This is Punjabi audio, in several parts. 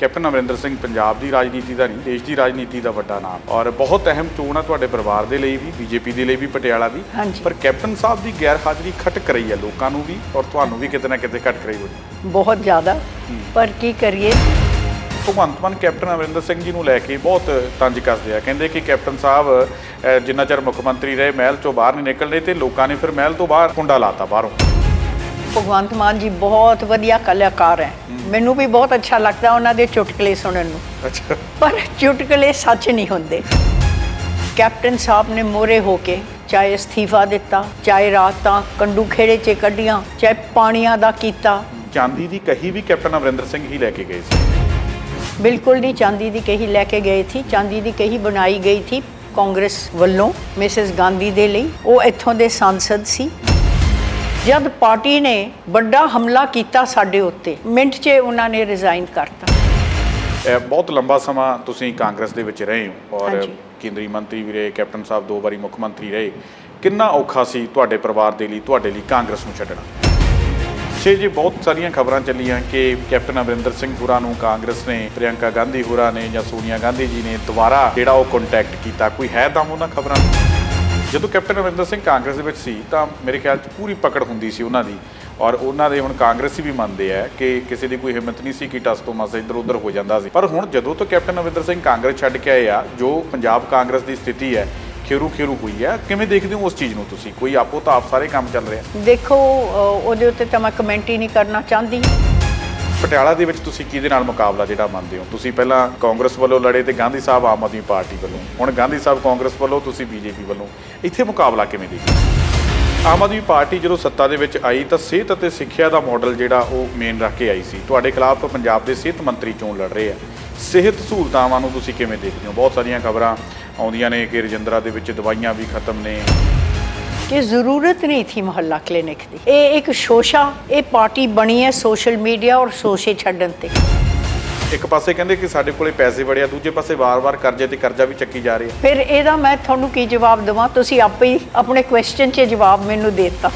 ਕੈਪਟਨ ਅਮਰਿੰਦਰ ਸਿੰਘ ਪੰਜਾਬ ਦੀ ਰਾਜਨੀਤੀ ਦਾ ਨਹੀਂ ਦੇਸ਼ ਦੀ ਰਾਜਨੀਤੀ ਦਾ ਵੱਡਾ ਨਾਮ। ਔਰ ਬਹੁਤ ਅਹਿਮ ਚੋਣ ਆ ਤੁਹਾਡੇ ਪਰਿਵਾਰ ਦੇ ਲਈ ਵੀ ਬੀਜੇਪੀ ਦੇ ਲਈ ਵੀ ਪਟਿਆਲਾ ਦੀ। ਪਰ ਕੈਪਟਨ ਸਾਹਿਬ ਦੀ ਗੈਰ ਹਾਜ਼ਰੀ ਖਟਕ ਰਹੀ ਹੈ ਲੋਕਾਂ ਨੂੰ ਵੀ ਔਰ ਤੁਹਾਨੂੰ ਵੀ ਕਿਤੇ ਨਾ ਕਿਤੇ ਖਟਕ ਰਹੀ ਹੋਣੀ। ਬਹੁਤ ਜ਼ਿਆਦਾ। ਪਰ ਕੀ ਕਰੀਏ? ਭਗਵੰਤ ਮਾਨ ਕੈਪਟਨ ਅਮਰਿੰਦਰ ਸਿੰਘ ਜੀ ਨੂੰ ਲੈ ਕੇ ਬਹੁਤ ਤੰਜ ਕੱਸਦੇ ਆ। ਕਹਿੰਦੇ ਕਿ ਕੈਪਟਨ ਸਾਹਿਬ ਜਿੰਨਾ ਚਿਰ ਮੁੱਖ ਮੰਤਰੀ ਰਹੇ ਮਹਿਲ ਚੋਂ ਬਾਹਰ ਨਹੀਂ ਨਿਕਲਦੇ ਤੇ ਲੋਕਾਂ ਨੇ ਫਿਰ ਮਹਿਲ ਤੋਂ ਬਾਹਰ ਕੁੰਡਾ ਲਾਤਾ ਬਾਹਰੋਂ। ਭਗਵੰਤ ਮਾਨ ਜੀ ਬਹੁਤ ਵਧੀਆ ਕਲਾਕਾਰ ਹੈ। ਮੈਨੂੰ ਵੀ ਬਹੁਤ ਅੱਛਾ ਲੱਗਦਾ ਉਹਨਾਂ ਦੇ ਚੁਟਕਲੇ ਸੁਣਨ ਨੂੰ। ਅੱਛਾ। ਪਰ ਚੁਟਕਲੇ ਸੱਚ ਨਹੀਂ ਹੁੰਦੇ। ਕੈਪਟਨ ਸਾਹਿਬ ਨੇ ਮੋਰੇ ਹੋ ਕੇ ਚਾਹੇ ਅਸਤੀਫਾ ਦਿੱਤਾ ਚਾਹੇ ਰਾਤਾਂ ਕੰਡੂ ਖੇੜੇ 'ਚ ਕੱਢੀਆਂ ਚਾਹੇ ਪਾਣੀਆਂ ਦਾ ਕੀਤਾ। ਚਾਂਦੀ ਦੀ ਕਹੀ ਵੀ ਕੈਪਟਨ ਅਮਰਿੰਦਰ ਸਿੰਘ ਹੀ ਲੈ ਕੇ ਗਏ ਸੀ। ਬਿਲਕੁਲ ਨਹੀਂ ਚਾਂਦੀ ਦੀ ਕਹੀ ਲੈ ਕੇ ਗਏ ਸੀ। ਚਾਂਦੀ ਦੀ ਕਹੀ ਬਣਾਈ ਗਈ ਸੀ ਕਾਂਗਰਸ ਵੱਲੋਂ ਮਿਸਿਸ ਗਾਂਧੀ ਦੇ ਲਈ। ਉਹ ਇੱਥੋਂ ਦੇ ਸੰਸਦ ਸੀ। ਜਦ ਪਾਰਟੀ ਨੇ ਵੱਡਾ ਹਮਲਾ ਕੀਤਾ ਸਾਡੇ ਉੱਤੇ ਮਿੰਟ 'ਚ ਉਹਨਾਂ ਨੇ ਰਿਜ਼ਾਈਨ ਕਰਤਾ। ਇਹ ਬਹੁਤ ਲੰਬਾ ਸਮਾਂ ਤੁਸੀਂ ਕਾਂਗਰਸ ਦੇ ਵਿੱਚ ਰਹੇ ਹੋ ਔਰ ਹਾਂਜੀ। ਕੇਂਦਰੀ ਮੰਤਰੀ ਵੀ ਰਹੇ ਕੈਪਟਨ ਸਾਹਿਬ ਦੋ ਵਾਰੀ ਮੁੱਖ ਮੰਤਰੀ ਰਹੇ। ਕਿੰਨਾ ਔਖਾ ਸੀ ਤੁਹਾਡੇ ਪਰਿਵਾਰ ਦੇ ਲਈ ਤੁਹਾਡੇ ਲਈ ਕਾਂਗਰਸ ਨੂੰ ਛੱਡਣਾ? ਛੇ ਜੀ ਬਹੁਤ ਸਾਰੀਆਂ ਖਬਰਾਂ ਚੱਲੀਆਂ ਕਿ ਕੈਪਟਨ ਅਮਰਿੰਦਰ ਸਿੰਘ ਹੋਰਾਂ ਨੂੰ ਕਾਂਗਰਸ ਨੇ ਪ੍ਰਿਯੰਕਾ ਗਾਂਧੀ ਹੋਰਾਂ ਨੇ ਜਾਂ ਸੋਨੀਆ ਗਾਂਧੀ ਜੀ ਨੇ ਦੁਬਾਰਾ ਜਿਹੜਾ ਉਹ ਕੰਟੈਕਟ ਕੀਤਾ। ਕੋਈ ਹੈ ਦਮ ਉਹਨਾਂ ਖਬਰਾਂ ਨੂੰ? ਜਦੋਂ ਕੈਪਟਨ ਅਮਰਿੰਦਰ ਸਿੰਘ ਕਾਂਗਰਸ ਦੇ ਵਿੱਚ ਸੀ, ਤਾਂ ਮੇਰੇ ਖਿਆਲ 'ਚ ਪੂਰੀ ਪਕੜ ਹੁੰਦੀ ਸੀ ਉਹਨਾਂ ਦੀ। ਔਰ ਉਹਨਾਂ ਦੇ ਹੁਣ ਕਾਂਗਰਸੀ ਵੀ ਮੰਨਦੇ ਆ ਕਿ ਕਿਸੇ ਦੀ ਕੋਈ ਹਿੰਮਤ ਨਹੀਂ ਸੀ ਕਿ ਟਸ ਤੋਂ ਮਸ ਇੱਧਰ ਉੱਧਰ ਹੋ ਜਾਂਦਾ ਸੀ। ਪਰ ਹੁਣ ਜਦੋਂ ਤੋਂ ਕੈਪਟਨ ਅਮਰਿੰਦਰ ਸਿੰਘ ਕਾਂਗਰਸ ਛੱਡ ਕੇ ਆਏ ਆ, ਜੋ ਪੰਜਾਬ ਕਾਂਗਰਸ ਦੀ ਸਥਿਤੀ ਹੈ ਖੇਰੂ ਖੇਰੂ ਹੋਈ ਹੈ, ਕਿਵੇਂ ਦੇਖਦੇ ਹੋ ਉਸ ਚੀਜ਼ ਨੂੰ ਤੁਸੀਂ? ਕੋਈ ਆਪੋ ਤਾਂ ਆਪ ਸਾਰੇ ਕੰਮ ਚੱਲ ਰਿਹਾ? ਦੇਖੋ ਉਹਦੇ ਉੱਤੇ ਤਾਂ ਮੈਂ ਕਮੈਂਟ ਹੀ ਨਹੀਂ ਕਰਨਾ ਚਾਹੁੰਦੀ। ਪਟਿਆਲਾ ਦੇ ਵਿੱਚ ਤੁਸੀਂ ਕਿਹਦੇ ਨਾਲ ਮੁਕਾਬਲਾ ਜਿਹੜਾ ਮੰਨਦੇ ਹੋ? ਤੁਸੀਂ ਪਹਿਲਾਂ ਕਾਂਗਰਸ ਵੱਲੋਂ ਲੜੇ ਤੇ ਗਾਂਧੀ ਸਾਹਿਬ ਆਮ ਆਦਮੀ ਪਾਰਟੀ ਵੱਲੋਂ। ਹੁਣ ਗਾਂਧੀ ਸਾਹਿਬ ਕਾਂਗਰਸ ਵੱਲੋਂ, ਤੁਸੀਂ ਬੀਜੇਪੀ ਵੱਲੋਂ। ਇੱਥੇ ਮੁਕਾਬਲਾ ਕਿਵੇਂ ਦੇਖਦੇ ਆਮ ਆਦਮੀ ਪਾਰਟੀ ਜਦੋਂ ਸੱਤਾ ਦੇ ਵਿੱਚ ਆਈ ਤਾਂ ਸਿਹਤ ਅਤੇ ਸਿੱਖਿਆ ਦਾ ਮਾਡਲ ਜਿਹੜਾ ਉਹ ਮੇਨ ਰੱਖ ਕੇ ਆਈ ਸੀ। ਤੁਹਾਡੇ ਖਿਲਾਫ ਪੰਜਾਬ ਦੇ ਸਿਹਤ ਮੰਤਰੀ ਚੋਣ ਲੜ ਰਹੇ ਆ। ਸਿਹਤ ਸਹੂਲਤਾਵਾਂ ਨੂੰ ਤੁਸੀਂ ਕਿਵੇਂ ਦੇਖਦੇ ਹੋ? ਬਹੁਤ ਸਾਰੀਆਂ ਖਬਰਾਂ ਆਉਂਦੀਆਂ ਨੇ ਕਿ ਰਜਿੰਦਰਾ ਦੇ ਵਿੱਚ ਦਵਾਈਆਂ ਵੀ ਖਤਮ ਨੇ। ਕਿ ਜ਼ਰੂਰਤ ਨਹੀਂ ਥੀ ਮੁਹੱਲਾ ਕਲੀਨਿਕ ਦੀ। ਇਹ ਇੱਕ ਸ਼ੋਸ਼ਾ ਇਹ ਪਾਰਟੀ ਬਣੀ ਹੈ ਸੋਸ਼ਲ ਮੀਡੀਆ ਔਰ ਸ਼ੋਸ਼ੇ ਛੱਡਣ ਤੇ। ਇੱਕ ਪਾਸੇ ਕਹਿੰਦੇ ਕਿ ਸਾਡੇ ਕੋਲੇ ਪੈਸੇ ਬੜੇ ਆ ਦੂਜੇ ਪਾਸੇ ਵਾਰ-ਵਾਰ ਕਰਜ਼ੇ ਤੇ ਕਰਜ਼ਾ ਵੀ ਚੱਕੀ ਜਾ ਰਹੇ। ਆ ਫਿਰ ਇਹਦਾ ਮੈਂ ਤੁਹਾਨੂੰ ਕੀ ਜਵਾਬ ਦੇਵਾਂ? ਤੁਸੀਂ ਆਪੇ ਹੀ ਆਪਣੇ ਕੁਐਸਚਨ 'ਚ ਜਵਾਬ ਮੈਨੂੰ ਦੇ ਦਿੱਤਾ।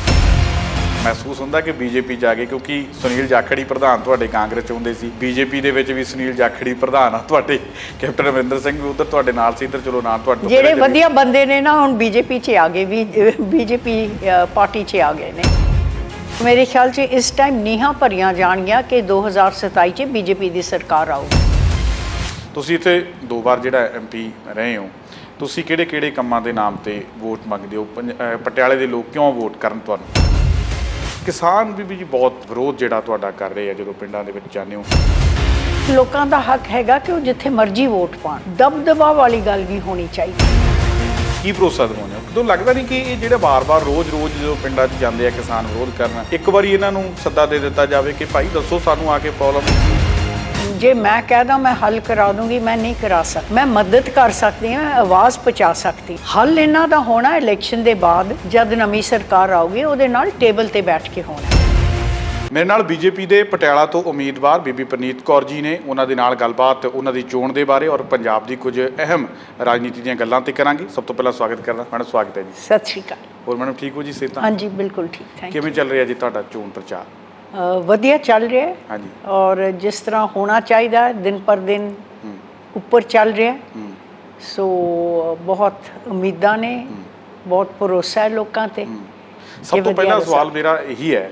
ਮਹਿਸੂਸ ਹੁੰਦਾ ਕਿ ਬੀਜੇਪੀ ਜਾ ਕੇ ਕਿਉਂਕਿ ਸੁਨੀਲ ਜਾਖੜੀ ਪ੍ਰਧਾਨ ਤੁਹਾਡੇ ਕਾਂਗਰਸ ਚ ਹੁੰਦੇ ਸੀ। ਬੀਜੇਪੀ ਦੇ ਵਿੱਚ ਵੀ ਸੁਨੀਲ ਜਾਖੜੀ ਪ੍ਰਧਾਨ ਆ ਤੁਹਾਡੇ। ਕੈਪਟਨ ਅਮਰਿੰਦਰ ਸਿੰਘ ਵੀ ਉਧਰ ਤੁਹਾਡੇ ਨਾਲ ਸੀ ਇੱਧਰ ਚਲੋ ਨਾਲ ਤੁਹਾਡੇ ਜਿਹੜੇ ਵਧੀਆ ਬੰਦੇ ਨੇ ਨਾ ਹੁਣ ਬੀਜੇਪੀ 'ਚ ਆ ਗਏ ਵੀ ਬੀਜੇਪੀ ਪਾਰਟੀ 'ਚ ਆ ਗਏ ਨੇ। ਮੇਰੇ ਖਿਆਲ 'ਚ ਇਸ ਟਾਈਮ ਨੀਹਾਂ ਭਰੀਆਂ ਜਾਣਗੀਆਂ ਕਿ 2027 'ਚ ਬੀਜੇਪੀ ਦੀ ਸਰਕਾਰ ਆਊਗੀ ਤੁਸੀਂ ਇੱਥੇ ਦੋ ਵਾਰ ਜਿਹੜਾ ਐਮਪੀ ਰਹੇ ਹੋ ਤੁਸੀਂ ਕਿਹੜੇ ਕਿਹੜੇ ਕੰਮਾਂ ਦੇ ਨਾਮ ਤੇ ਵੋਟ ਮੰਗਦੇ ਹੋ? ਪਟਿਆਲੇ ਦੇ ਲੋਕ ਕਿਉਂ ਵੋਟ ਕਰਨ ਤੁਹਾਨੂੰ? ਕਿਸਾਨ ਵੀ ਵੀ ਜੀ ਬਹੁਤ ਵਿਰੋਧ ਜਿਹੜਾ ਤੁਹਾਡਾ ਕਰ ਰਹੇ ਆ ਜਦੋਂ ਪਿੰਡਾਂ ਦੇ ਵਿੱਚ ਜਾਂਦੇ ਹੋ। ਲੋਕਾਂ ਦਾ ਹੱਕ ਹੈਗਾ ਕਿ ਉਹ ਜਿੱਥੇ ਮਰਜ਼ੀ ਵੋਟ ਪਾਣ ਦਬਦਬਾ ਵਾਲੀ ਗੱਲ ਵੀ ਹੋਣੀ ਚਾਹੀਦੀ। ਕੀ ਭਰੋਸਾ ਦਿਵਾਉਂਦੇ ਹੋ? ਕਿਦੋਂ ਲੱਗਦਾ ਨਹੀਂ ਕਿ ਇਹ ਜਿਹੜੇ ਬਾਰ-ਬਾਰ ਰੋਜ਼-ਰੋਜ਼ ਜਦੋਂ ਪਿੰਡਾਂ 'ਚ ਜਾਂਦੇ ਆ ਕਿਸਾਨ ਵਿਰੋਧ ਕਰਨ ਇੱਕ ਵਾਰੀ ਇਹਨਾਂ ਨੂੰ ਸੱਦਾ ਦੇ ਦਿੱਤਾ ਜਾਵੇ ਕਿ ਭਾਈ ਦੱਸੋ ਸਾਨੂੰ ਆ ਕੇ ਪ੍ਰੋਬਲਮ ਜੇ ਮੈਂ ਕਹਦਾ ਮੈਂ ਹੱਲ ਕਰਾ ਦੂੰਗੀ ਮੈਂ ਨਹੀਂ ਕਰਾ ਸਕ ਮੈਂ ਮਦਦ ਕਰ ਸਕਦੀ ਹਾਂ ਮੈਂ ਆਵਾਜ਼ ਪਹੁੰਚਾ ਸਕਦੀ। ਹੱਲ ਇਹਨਾਂ ਦਾ ਹੋਣਾ ਇਲੈਕਸ਼ਨ ਦੇ ਬਾਅਦ ਜਦ ਨਵੀਂ ਸਰਕਾਰ ਆਊਗੀ ਉਹਦੇ ਨਾਲ ਟੇਬਲ ਤੇ ਬੈਠ ਕੇ ਹੋਣਾ। ਮੇਰੇ ਨਾਲ ਬੀਜੇਪੀ ਦੇ ਪਟਿਆਲਾ ਤੋਂ ਉਮੀਦਵਾਰ ਬੀਬੀ ਪ੍ਰਨੀਤ ਕੌਰ ਜੀ ਨੇ ਉਹਨਾਂ ਦੇ ਨਾਲ ਗੱਲਬਾਤ ਉਹਨਾਂ ਦੀ ਚੋਣ ਦੇ ਬਾਰੇ ਔਰ ਪੰਜਾਬ ਦੀ ਕੁਝ ਅਹਿਮ ਰਾਜਨੀਤੀ ਦੀਆਂ ਗੱਲਾਂ ਤੇ ਕਰਾਂਗੇ। ਸਭ ਤੋਂ ਪਹਿਲਾਂ ਸਵਾਗਤ ਕਰਦਾ ਮੈਡਮ ਸਵਾਗਤ ਹੈ ਜੀ। ਸਤਿ ਸ਼੍ਰੀ ਅਕਾਲ। ਹੋਰ ਮੈਡਮ ਠੀਕ ਹੋ ਜੀ ਸਿਹਤਾਂ? ਹਾਂਜੀ ਬਿਲਕੁਲ ਠੀਕ ਥੈਂਕ ਕਿਵੇਂ ਚੱਲ ਰਿਹਾ ਜੀ ਤੁਹਾਡਾ ਚੋਣ ਪ੍ਰਚਾਰ? ਯੂ ਵਧੀਆ ਚੱਲ ਰਿਹਾ ਹੈ ਹਾਂਜੀ। ਔਰ ਜਿਸ ਤਰ੍ਹਾਂ ਹੋਣਾ ਚਾਹੀਦਾ ਹੈ, ਦਿਨ ਪਰ ਦਿਨ ਉੱਪਰ ਚੱਲ ਰਿਹਾ ਹੈ। ਸੋ ਬਹੁਤ ਉਮੀਦਾਂ ਨੇ ਬਹੁਤ ਭਰੋਸਾ ਹੈ ਲੋਕਾਂ ਤੇ। ਸਭ ਤੋਂ ਪਹਿਲਾ ਸਵਾਲ ਮੇਰਾ ਇਹੀ ਹੈ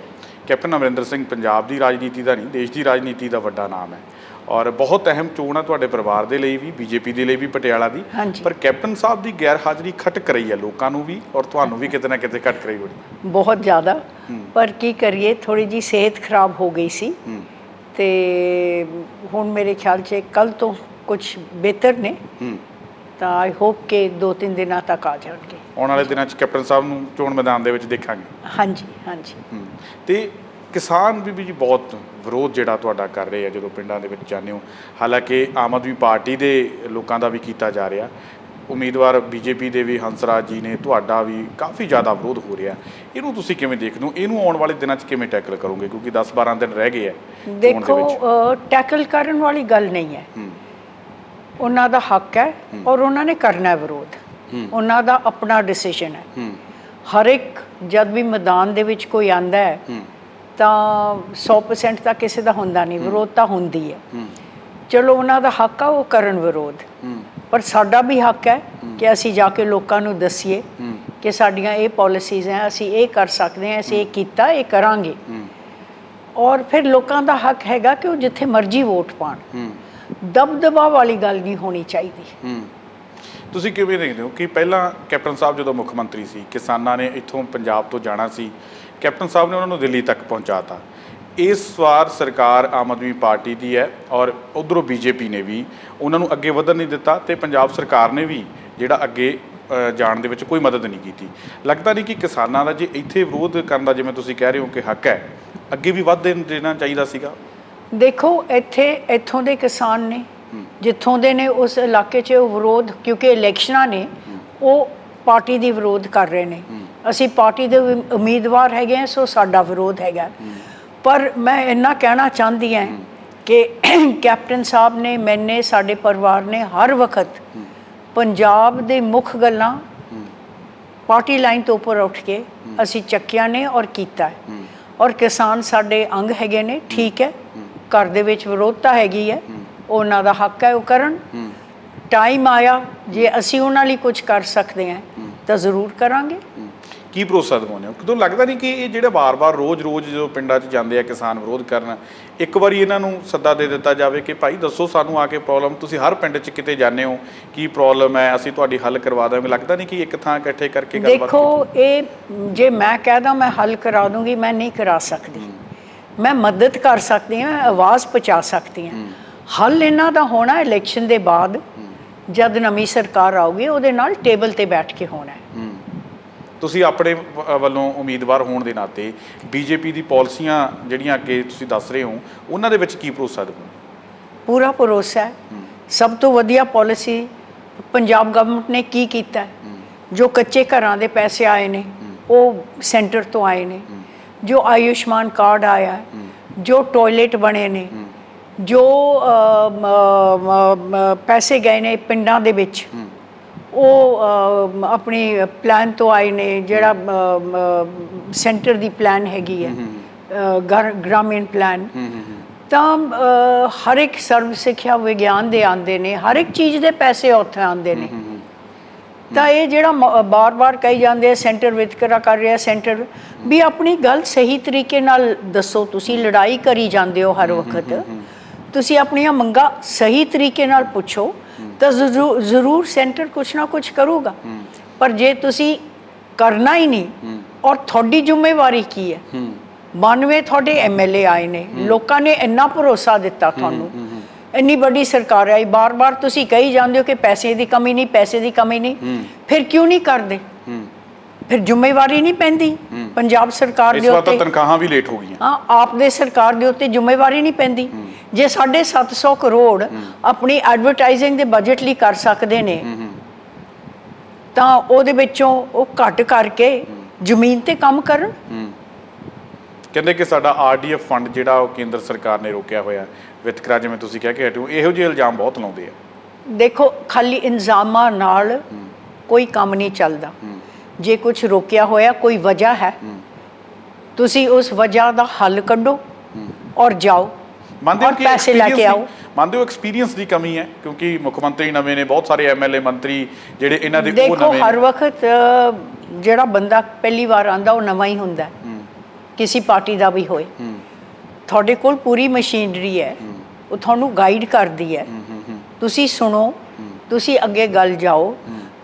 ਕੈਪਟਨ ਅਮਰਿੰਦਰ ਸਿੰਘ ਪੰਜਾਬ ਦੀ ਰਾਜਨੀਤੀ ਦਾ ਨਹੀਂ ਦੇਸ਼ ਦੀ ਰਾਜਨੀਤੀ ਦਾ ਵੱਡਾ ਨਾਮ ਹੈ। ਔਰ ਬਹੁਤ ਅਹਿਮ ਚੋਣ ਆ ਤੁਹਾਡੇ ਪਰਿਵਾਰ ਦੇ ਲਈ ਵੀ ਬੀਜੇਪੀ ਦੇ ਲਈ ਵੀ ਪਟਿਆਲਾ ਦੀ। ਪਰ ਕੈਪਟਨ ਸਾਹਿਬ ਦੀ ਗੈਰ ਹਾਜ਼ਰੀ ਖਟਕ ਰਹੀ ਹੈ ਲੋਕਾਂ ਨੂੰ ਵੀ ਔਰ ਤੁਹਾਨੂੰ ਵੀ ਕਿਤੇ ਨਾ ਕਿਤੇ ਖਟਕ ਰਹੀ ਹੋਣੀ। ਬਹੁਤ ਜ਼ਿਆਦਾ। ਪਰ ਕੀ ਕਰੀਏ ਥੋੜੀ ਜੀ ਸਿਹਤ ਖਰਾਬ ਹੋ ਗਈ ਸੀ। ਤੇ ਹੁਣ ਮੇਰੇ ਖਿਆਲ 'ਚ ਕੱਲ ਤੋਂ ਕੁਝ ਬਿਹਤਰ ਨੇ। ਤਾਂ ਆਈ ਹੋਪ ਕਿ ਦੋ ਤਿੰਨ ਦਿਨਾਂ ਤੱਕ ਆ ਜਾਣਗੇ। ਆਉਣ ਵਾਲੇ ਦਿਨਾਂ 'ਚ ਕੈਪਟਨ ਸਾਹਿਬ ਨੂੰ ਚੋਣ ਮੈਦਾਨ ਦੇ ਵਿੱਚ ਦੇਖਾਂਗੇ। ਹਾਂਜੀ ਹਾਂਜੀ। ਤੇ ਕਿਸਾਨ ਵੀ ਵੀ ਬਹੁਤ ਵਿਰੋਧ ਜਿਹੜਾ ਤੁਹਾਡਾ ਕਰ ਰਹੇ ਆ ਜਦੋਂ ਪਿੰਡਾਂ ਦੇ ਵਿੱਚ ਜਾਂਦੇ ਹੋ। ਹਾਲਾਂਕਿ ਆਮ ਆਦਮੀ ਪਾਰਟੀ ਦੇ ਲੋਕਾਂ ਦਾ ਵੀ ਕੀਤਾ ਜਾ ਰਿਹਾ। ਉਮੀਦਵਾਰ ਬੀਜੇਪੀ ਦੇ ਵੀ ਹੰਸਰਾਜ ਜੀ ਨੇ ਤੁਹਾਡਾ ਵੀ ਕਾਫੀ ਜ਼ਿਆਦਾ ਵਿਰੋਧ ਹੋ ਰਿਹਾ। ਇਹਨੂੰ ਤੁਸੀਂ ਕਿਵੇਂ ਦੇਖਦੇ ਹੋ? ਇਹਨੂੰ ਆਉਣ ਵਾਲੇ ਦਿਨਾਂ 'ਚ ਕਿਵੇਂ ਟੈਕਲ ਕਰੋਗੇ? ਕਿਉਂਕਿ 10-12 ਦਿਨ ਰਹਿ ਗਏ ਆ ਦੇਖੋ ਟੈਕਲ ਕਰਨ ਵਾਲੀ ਗੱਲ ਨਹੀਂ ਹੈ। ਉਹਨਾਂ ਦਾ ਹੱਕ ਹੈ ਔਰ ਉਹਨਾਂ ਨੇ ਕਰਨਾ ਹੈ ਵਿਰੋਧ। ਉਹਨਾਂ ਦਾ ਆਪਣਾ ਡਿਸੀਜਨ ਹੈ। ਹਰ ਇੱਕ ਜਦ ਵੀ ਮੈਦਾਨ ਦੇ ਵਿੱਚ ਕੋਈ ਆਂਦਾ ਹੂੰ। ਤਾਂ 100% ਤਾਂ ਕਿਸੇ ਦਾ ਹੁੰਦਾ ਨਹੀਂ ਵਿਰੋਧ ਤਾਂ ਹੁੰਦੀ ਹੈ। ਚਲੋ ਉਹਨਾਂ ਦਾ ਹੱਕ ਆ ਉਹ ਕਰਨ ਵਿਰੋਧ। ਪਰ ਸਾਡਾ ਵੀ ਹੱਕ ਹੈ ਕਿ ਅਸੀਂ ਜਾ ਕੇ ਲੋਕਾਂ ਨੂੰ ਦਸੀਏ ਕਿ ਸਾਡੀਆਂ ਇਹ ਪਾਲਿਸੀਜ਼ ਹੈ ਅਸੀਂ ਇਹ ਕਰ ਸਕਦੇ ਹਾਂ ਅਸੀਂ ਇਹ ਕੀਤਾ ਇਹ ਕਰਾਂਗੇ। ਔਰ ਫਿਰ ਲੋਕਾਂ ਦਾ ਹੱਕ ਹੈਗਾ ਕਿ ਉਹ ਜਿੱਥੇ ਮਰਜ਼ੀ ਵੋਟ ਪਾਣ। ਦਬਦਬਾ ਵਾਲੀ ਗੱਲ ਨਹੀਂ ਹੋਣੀ ਚਾਹੀਦੀ। ਤੁਸੀਂ ਕਿਵੇਂ ਦੇਖਦੇ ਹੋ ਕਿ ਪਹਿਲਾਂ ਕੈਪਟਨ ਸਾਹਿਬ ਜਦੋਂ ਮੁੱਖ ਮੰਤਰੀ ਸੀ ਕਿਸਾਨਾਂ ਨੇ ਇੱਥੋਂ ਪੰਜਾਬ ਤੋਂ ਜਾਣਾ ਸੀ ਕੈਪਟਨ ਸਾਹਿਬ ਨੇ ਉਹਨਾਂ ਨੂੰ ਦਿੱਲੀ ਤੱਕ ਪਹੁੰਚਾਤਾ। ਇਸ ਵਾਰ ਸਰਕਾਰ ਆਮ ਆਦਮੀ ਪਾਰਟੀ ਦੀ ਹੈ ਔਰ ਉਧਰੋਂ ਬੀਜੇਪੀ ਨੇ ਵੀ ਉਹਨਾਂ ਨੂੰ ਅੱਗੇ ਵਧਣ ਨਹੀਂ ਦਿੱਤਾ ਤੇ ਪੰਜਾਬ ਸਰਕਾਰ ਨੇ ਵੀ ਜਿਹੜਾ ਅੱਗੇ ਜਾਣ ਦੇ ਵਿੱਚ ਕੋਈ ਮਦਦ ਨਹੀਂ ਕੀਤੀ। ਲੱਗਦਾ ਨਹੀਂ ਕਿ ਕਿਸਾਨਾਂ ਦਾ ਜੇ ਇੱਥੇ ਵਿਰੋਧ ਕਰਨ ਦਾ ਜਿਵੇਂ ਤੁਸੀਂ ਕਹਿ ਰਹੇ ਹੋ ਕਿ ਹੱਕ ਹੈ ਅੱਗੇ ਵੀ ਵੱਧ ਦੇਣ- ਚਾਹੀਦਾ ਸੀਗਾ। ਦੇਖੋ ਇੱਥੇ ਇੱਥੋਂ ਦੇ ਕਿਸਾਨ ਨੇ ਜਿੱਥੋਂ ਦੇ ਨੇ ਉਸ ਇਲਾਕੇ 'ਚ ਉਹ ਵਿਰੋਧ ਕਿਉਂਕਿ ਇਲੈਕਸ਼ਨਾਂ ਨੇ ਉਹ ਪਾਰਟੀ ਦੀ ਵਿਰੋਧ ਕਰ ਰਹੇ ਨੇ। ਅਸੀਂ ਪਾਰਟੀ ਦੇ ਉਮ- ਉਮੀਦਵਾਰ ਹੈਗੇ ਹਾਂ, ਸੋ ਸਾਡਾ ਵਿਰੋਧ ਹੈਗਾ। ਪਰ ਮੈਂ ਇੰਨਾ ਕਹਿਣਾ ਚਾਹੁੰਦੀ ਹਾਂ ਕਿ ਕੈਪਟਨ ਸਾਹਿਬ ਨੇ ਮੈਨੇ, ਸਾਡੇ ਪਰਿਵਾਰ ਨੇ ਹਰ ਵਕਤ ਪੰਜਾਬ ਦੇ ਮੁੱਖ ਗੱਲਾਂ ਪਾਰਟੀ ਲਾਈਨ ਤੋਂ ਉੱਪਰ ਉੱਠ ਕੇ ਅਸੀਂ ਚੱਕਿਆ ਨੇ ਔਰ ਕੀਤਾ ਹੈ। ਔਰ ਕਿਸਾਨ ਸਾਡੇ ਅੰਗ ਹੈਗੇ ਨੇ, ਠੀਕ ਹੈ। ਘਰ ਦੇ ਵਿੱਚ ਵਿਰੋਧਤਾ ਹੈਗੀ ਹੈ। ਉਹਨਾਂ ਦਾ ਹੱਕ ਹੈ ਉਹ ਕਰਨ। ਟਾਈਮ ਆਇਆ, ਜੇ ਅਸੀਂ ਉਹਨਾਂ ਲਈ ਕੁਝ ਕਰ ਸਕਦੇ ਹਾਂ, ਤਾਂ ਜ਼ਰੂਰ ਕਰਾਂਗੇ। ਕੀ ਭਰੋਸਾ ਦਿਵਾਉਂਦੇ ਹੋ? ਕਿਦੋਂ ਲੱਗਦਾ ਨਹੀਂ ਕਿ ਇਹ ਜਿਹੜੇ ਵਾਰ-ਵਾਰ ਰੋਜ਼-ਰੋਜ਼ ਜਦੋਂ ਪਿੰਡਾਂ 'ਚ ਜਾਂਦੇ ਆ ਕਿਸਾਨ ਵਿਰੋਧ ਕਰਨ ਇੱਕ ਵਾਰੀ ਇਹਨਾਂ ਨੂੰ ਸੱਦਾ ਦੇ ਦਿੱਤਾ ਜਾਵੇ ਕਿ ਭਾਈ ਦੱਸੋ ਸਾਨੂੰ ਆ ਕੇ ਪ੍ਰੋਬਲਮ ਤੁਸੀਂ ਹਰ ਪਿੰਡ 'ਚ ਕਿਤੇ ਜਾਂਦੇ ਹੋ ਕੀ ਪ੍ਰੋਬਲਮ ਹੈ ਅਸੀਂ ਤੁਹਾਡੀ ਹੱਲ ਕਰਵਾ ਦਾਂਗੇ। ਲੱਗਦਾ ਨਹੀਂ ਕਿ ਇੱਕ ਥਾਂ ਇਕੱਠੇ ਕਰਕੇ ਗੱਲਬਾਤ ਦੇਖੋ ਇਹ ਜੇ ਮੈਂ ਕਹਿਦਾ ਮੈਂ ਹੱਲ ਕਰਾ ਦੂੰਗੀ ਮੈਂ ਨਹੀਂ ਕਰਾ ਸਕਦੀ। ਮੈਂ ਮਦਦ ਕਰ ਸਕਦੀ ਹਾਂ ਆਵਾਜ਼ ਪਹੁੰਚਾ ਸਕਦੀ ਹਾਂ। ਹੱਲ ਇਹਨਾਂ ਦਾ ਹੋਣਾ ਇਲੈਕਸ਼ਨ ਦੇ ਬਾਅਦ ਜਦ ਨਵੀਂ ਸਰਕਾਰ ਆਊਗੀ ਉਹਦੇ ਨਾਲ ਟੇਬਲ ਤੇ ਬੈਠ ਕੇ ਹੋਣਾ ਹੂੰ। ਤੁਸੀਂ ਆਪਣੇ ਵ- ਵੱਲੋਂ ਉਮੀਦਵਾਰ ਹੋਣ ਦੇ ਨਾਤੇ ਬੀਜੇਪੀ ਦੀ ਪਾਲਿਸੀਆਂ ਜਿਹੜੀਆਂ ਅੱਗੇ ਤੁਸੀਂ ਦੱਸ ਰਹੇ ਹੋ ਉਹਨਾਂ ਦੇ ਵਿੱਚ ਕੀ ਭਰੋਸਾ ਦਿਵਾਉਂਦੇ ਪੂਰਾ ਭਰੋਸਾ ਹੈ। ਸਭ ਤੋਂ ਵਧੀਆ ਪਾਲਿਸੀ ਪੰਜਾਬ ਗਵਰਨਮੈਂਟ ਨੇ ਕੀ ਕੀਤਾ ਹੈ? ਜੋ ਕੱਚੇ ਘਰਾਂ ਦੇ ਪੈਸੇ ਆਏ ਨੇ ਉਹ ਸੈਂਟਰ ਤੋਂ ਆਏ ਨੇ। ਜੋ ਆਯੁਸ਼ਮਾਨ ਕਾਰਡ ਆਇਆ ਹੈ, ਜੋ ਟਾਇਲਟ ਬਣੇ ਨੇ ਜੋ ਅ, ਮ- ਮ- ਮ- ਪੈਸੇ ਗਏ ਨੇ ਪਿੰਡਾਂ ਦੇ ਵਿੱਚ ਉਹ ਆਪਣੀ ਪਲਾਨ ਤੋਂ ਆਏ ਨੇ ਜਿਹੜਾ ਸੈਂਟਰ ਦੀ ਪਲਾਨ ਹੈਗੀ ਹੈ ਗ੍ਰਾਮੀਣ ਪਲਾਨ ਤਾਂ ਹਰ ਇੱਕ ਸਰਵ ਸਿੱਖਿਆ ਵਿਗਿਆਨ ਦੇ ਆਂਦੇ ਨੇ ਹਰ ਇੱਕ ਚੀਜ਼ ਦੇ ਪੈਸੇ ਉੱਥੇ ਆਂਦੇ ਨੇ। ਤਾਂ ਇਹ ਜਿਹੜਾ ਬਾਰ-ਬਾਰ ਕਹੀ ਜਾਂਦੇ ਆ ਸੈਂਟਰ ਵਿਤਕਰਾ ਕਰ ਰਿਹਾ ਸੈਂਟਰ ਵੀ ਆਪਣੀ ਗੱਲ ਸਹੀ ਤਰੀਕੇ ਨਾਲ ਦੱਸੋ ਤੁਸੀਂ ਲੜਾਈ ਕਰੀ ਜਾਂਦੇ ਹੋ ਹਰ ਵਕਤ। ਤੁਸੀਂ ਆਪਣੀਆਂ ਮੰਗਾਂ ਸਹੀ ਤਰੀਕੇ ਨਾਲ ਪੁੱਛੋ ਤਾਂ ਜ਼ਰੂਰ ਸੈਂਟਰ ਕੁਛ ਨਾ ਕੁਛ ਕਰੂਗਾ। ਪਰ ਜੇ ਤੁਸੀਂ ਕਰਨਾ ਹੀ ਨਹੀਂ, ਔਰ ਤੁਹਾਡੀ ਜ਼ਿੰਮੇਵਾਰੀ ਕੀ ਹੈ? 92 ਤੁਹਾਡੇ ਐਮਐਲਏ ਆਏ ਨੇ, ਲੋਕਾਂ ਨੇ ਇੰਨਾ ਭਰੋਸਾ ਦਿੱਤਾ ਤੁਹਾਨੂੰ। ਇੰਨੀ ਵੱਡੀ ਸਰਕਾਰ ਆਈ, ਬਾਰ-ਬਾਰ ਤੁਸੀਂ ਕਹੀ ਜਾਂਦੇ ਹੋ ਕਿ ਪੈਸੇ ਦੀ ਕਮੀ ਨਹੀਂ, ਪੈਸੇ ਦੀ ਕਮੀ ਨਹੀਂ। ਫਿਰ ਕਿਉਂ ਨਹੀਂ ਕਰਦੇ? ਫਿਰ ਜ਼ਿੰਮੇਵਾਰੀ ਨਹੀਂ ਪੈਂਦੀ। ਪੰਜਾਬ ਸਰਕਾਰ ਇਸ ਦੇ ਵਾਰ ਤਾਂ ਉੱਤੇ ਤਨਖਾਹਾਂ ਵੀ ਲੇਟ ਹੋ ਗਈਆਂ। ਹਾਂ ਆਪ ਦੇ ਸਰਕਾਰ ਦੇ ਉੱਤੇ ਜ਼ਿੰਮੇਵਾਰੀ ਨਹੀਂ ਪੈਂਦੀ। ਜੇ 750 ਕਰੋੜ ਆਪਣੀ ਐਡਵਰਟਾਈਜ਼ਿੰਗ ਦੇ ਬਜਟ ਲਈ ਕਰ ਸਕਦੇ ਨੇ ਤਾਂ ਉਹਦੇ ਵਿੱਚੋਂ ਉਹ ਘੱਟ ਕਰਕੇ ਜ਼ਮੀਨ ਤੇ ਕੰਮ ਕਰਨ। ਕਹਿੰਦੇ ਕਿ ਸਾਡਾ ਆਰਡੀਐਫ ਫੰਡ ਜਿਹੜਾ ਉਹ ਕੇਂਦਰ ਸਰਕਾਰ ਨੇ ਰੋਕਿਆ ਹੋਇਆ ਵਿਤਕਰਾ ਜਿਵੇਂ ਤੁਸੀਂ ਕਹਿ ਕੇ ਹਟੇ ਇਹੋ ਜਿਹੇ ਇਲਜ਼ਾਮ ਬਹੁਤ ਲਾਉਂਦੇ ਆ। ਦੇਖੋ ਖਾਲੀ ਇਲਜ਼ਾਮਾਂ ਨਾਲ ਕੋਈ ਕੰਮ ਨਹੀਂ ਚੱਲਦਾ। ਜੇ ਕੁਝ ਰੋਕਿਆ ਹੋਇਆ ਕੋਈ ਵਜ੍ਹਾ ਹੈ ਤੁਸੀਂ ਉਸ ਵਜ੍ਹਾ ਦਾ ਹੱਲ ਕੱਢੋ ਔਰ ਜਾਓ। ਮੰਨਦੇ ਹੋ ਕਿ ਪੈਸੇ ਲੈ ਕੇ ਆਓ। ਮੰਨਦੇ ਹੋ ਐਕਸਪੀਰੀਅੰਸ ਦੀ ਕਮੀ ਹੈ? ਕਿਉਂਕਿ ਮੁੱਖ ਮੰਤਰੀ ਨਵੇਂ ਨੇ ਬਹੁਤ ਸਾਰੇ ਐਮਐਲਏ ਮੰਤਰੀ ਜਿਹੜੇ ਇਹਨਾਂ ਦੇ ਉਹ ਦੇਖੋ ਨਵੇਂ ਹਰ ਨੇ। ਵਕਤ ਜਿਹੜਾ ਬੰਦਾ ਪਹਿਲੀ ਵਾਰ ਆਂਦਾ ਉਹ ਨਵਾਂ ਹੀ ਹੁੰਦਾ ਹੈ। ਕਿਸੇ ਪਾਰਟੀ ਦਾ ਵੀ ਹੋਏ। ਤੁਹਾਡੇ ਕੋਲ ਪੂਰੀ ਮਸ਼ੀਨਰੀ ਹੈ। ਉਹ ਤੁਹਾਨੂੰ ਗਾਈਡ ਕਰਦੀ ਹੈ। ਤੁਸੀਂ ਸੁਣੋ। ਤੁਸੀਂ ਅੱਗੇ ਗੱਲ ਜਾਓ।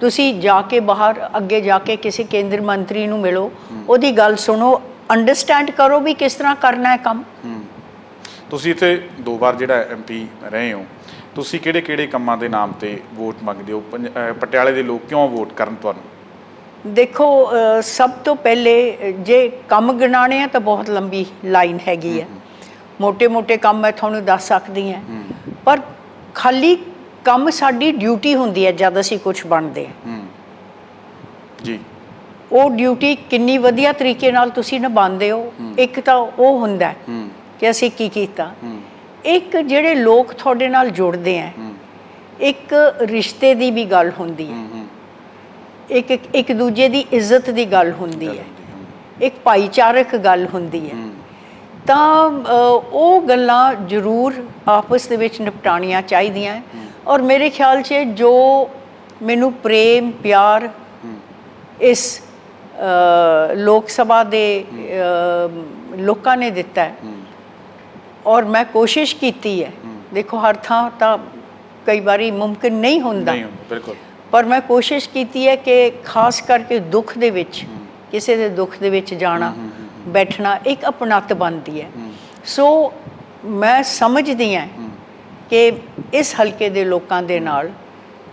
ਤੁਸੀਂ ਜਾ ਕੇ ਬਾਹਰ ਅੱਗੇ ਜਾ ਕੇ ਕਿਸੇ ਕੇਂਦਰ ਮੰਤਰੀ ਨੂੰ ਮਿਲੋ ਉਹਦੀ ਗੱਲ ਸੁਣੋ ਅੰਡਰਸਟੈਂਡ ਕਰੋ ਵੀ ਕਿਸ ਤਰ੍ਹਾਂ ਕਰਨਾ ਹੈ ਕੰਮ। ਤੁਸੀਂ ਇੱਥੇ ਦੋ ਵਾਰ ਜਿਹੜਾ ਐਮਪੀ ਰਹੇ ਹੋ ਤੁਸੀਂ ਕਿਹੜੇ ਕਿਹੜੇ ਕੰਮਾਂ ਦੇ ਨਾਮ ਤੇ ਵੋਟ ਮੰਗਦੇ ਹੋ? ਪਟਿਆਲੇ ਦੇ ਲੋਕ ਕਿਉਂ ਵੋਟ ਕਰਨ ਤੁਹਾਨੂੰ? ਦੇਖੋ ਸਭ ਤੋਂ ਪਹਿਲੇ ਜੇ ਕੰਮ ਗਿਣਾਣੇ ਆ ਤਾਂ ਬਹੁਤ ਲੰਬੀ ਲਾਈਨ ਹੈਗੀ ਹੈ। ਮੋٹے ਮੋٹے ਕੰਮ ਮੈਂ ਤੁਹਾਨੂੰ ਦੱਸ ਸਕਦੀ ਹਾਂ। ਪਰ ਖਾਲੀ ਕੰਮ ਸਾਡੀ ਡਿਊਟੀ ਹੁੰਦੀ ਹੈ ਜਦ ਅਸੀਂ ਕੁਝ ਬਣਦੇ ਹਾਂ। ਜੀ। ਉਹ ਡਿਊਟੀ ਕਿੰਨੀ ਵਧੀਆ ਤਰੀਕੇ ਨਾਲ ਤੁਸੀਂ ਨਿਭਾਉਂਦੇ ਹੋ ਇੱਕ ਤਾਂ ਉਹ ਹੁੰਦਾ ਹੈ ਕਿ ਅਸੀਂ ਕੀ ਕੀਤਾ। ਇੱਕ ਜਿਹੜੇ ਲੋਕ ਤੁਹਾਡੇ ਨਾਲ ਜੁੜਦੇ ਆ ਇੱਕ ਰਿਸ਼ਤੇ ਦੀ ਵੀ ਗੱਲ ਹੁੰਦੀ ਹੈ। ਇੱਕ ਇੱਕ- ਦੂਜੇ ਦੀ ਇੱਜ਼ਤ ਦੀ ਗੱਲ ਹੁੰਦੀ ਹੈ। ਇੱਕ ਭਾਈਚਾਰਕ ਗੱਲ ਹੁੰਦੀ ਹੈ। ਤਾਂ ਉਹ ਗੱਲਾਂ ਜ਼ਰੂਰ ਆਪਸ ਦੇ ਵਿੱਚ ਨਿਪਟਾਣੀਆਂ ਚਾਹੀਦੀਆਂ। ਔਰ ਮੇਰੇ ਖਿਆਲ 'ਚ ਜੋ ਮੈਨੂੰ ਪ੍ਰੇਮ ਪਿਆਰ ਇਸ ਲੋਕ ਸਭਾ ਦੇ ਲੋਕਾਂ ਨੇ ਦਿੱਤਾ ਹੈ ਔਰ ਮੈਂ ਕੋਸ਼ਿਸ਼ ਕੀਤੀ ਹੈ। ਦੇਖੋ ਹਰ ਥਾਂ ਤਾਂ ਕਈ ਵਾਰੀ ਮੁਮਕਿਨ ਨਹੀਂ ਹੁੰਦਾ। ਨਹੀਂ ਬਿਲਕੁਲ। ਪਰ ਮੈਂ ਕੋਸ਼ਿਸ਼ ਕੀਤੀ ਹੈ ਕਿ ਖਾਸ ਕਰਕੇ ਦੁੱਖ ਦੇ ਵਿੱਚ ਕਿਸੇ ਦੇ ਦੁੱਖ ਦੇ ਵਿੱਚ ਜਾਣਾ ਬੈਠਣਾ ਇੱਕ ਅਪਣੱਤ ਬਣਦੀ ਹੈ। ਸੋ ਮੈਂ ਸਮਝਦੀ ਹਾਂ। ਕਿ ਇਸ ਹਲਕੇ ਦੇ ਲੋਕਾਂ ਦੇ ਨਾਲ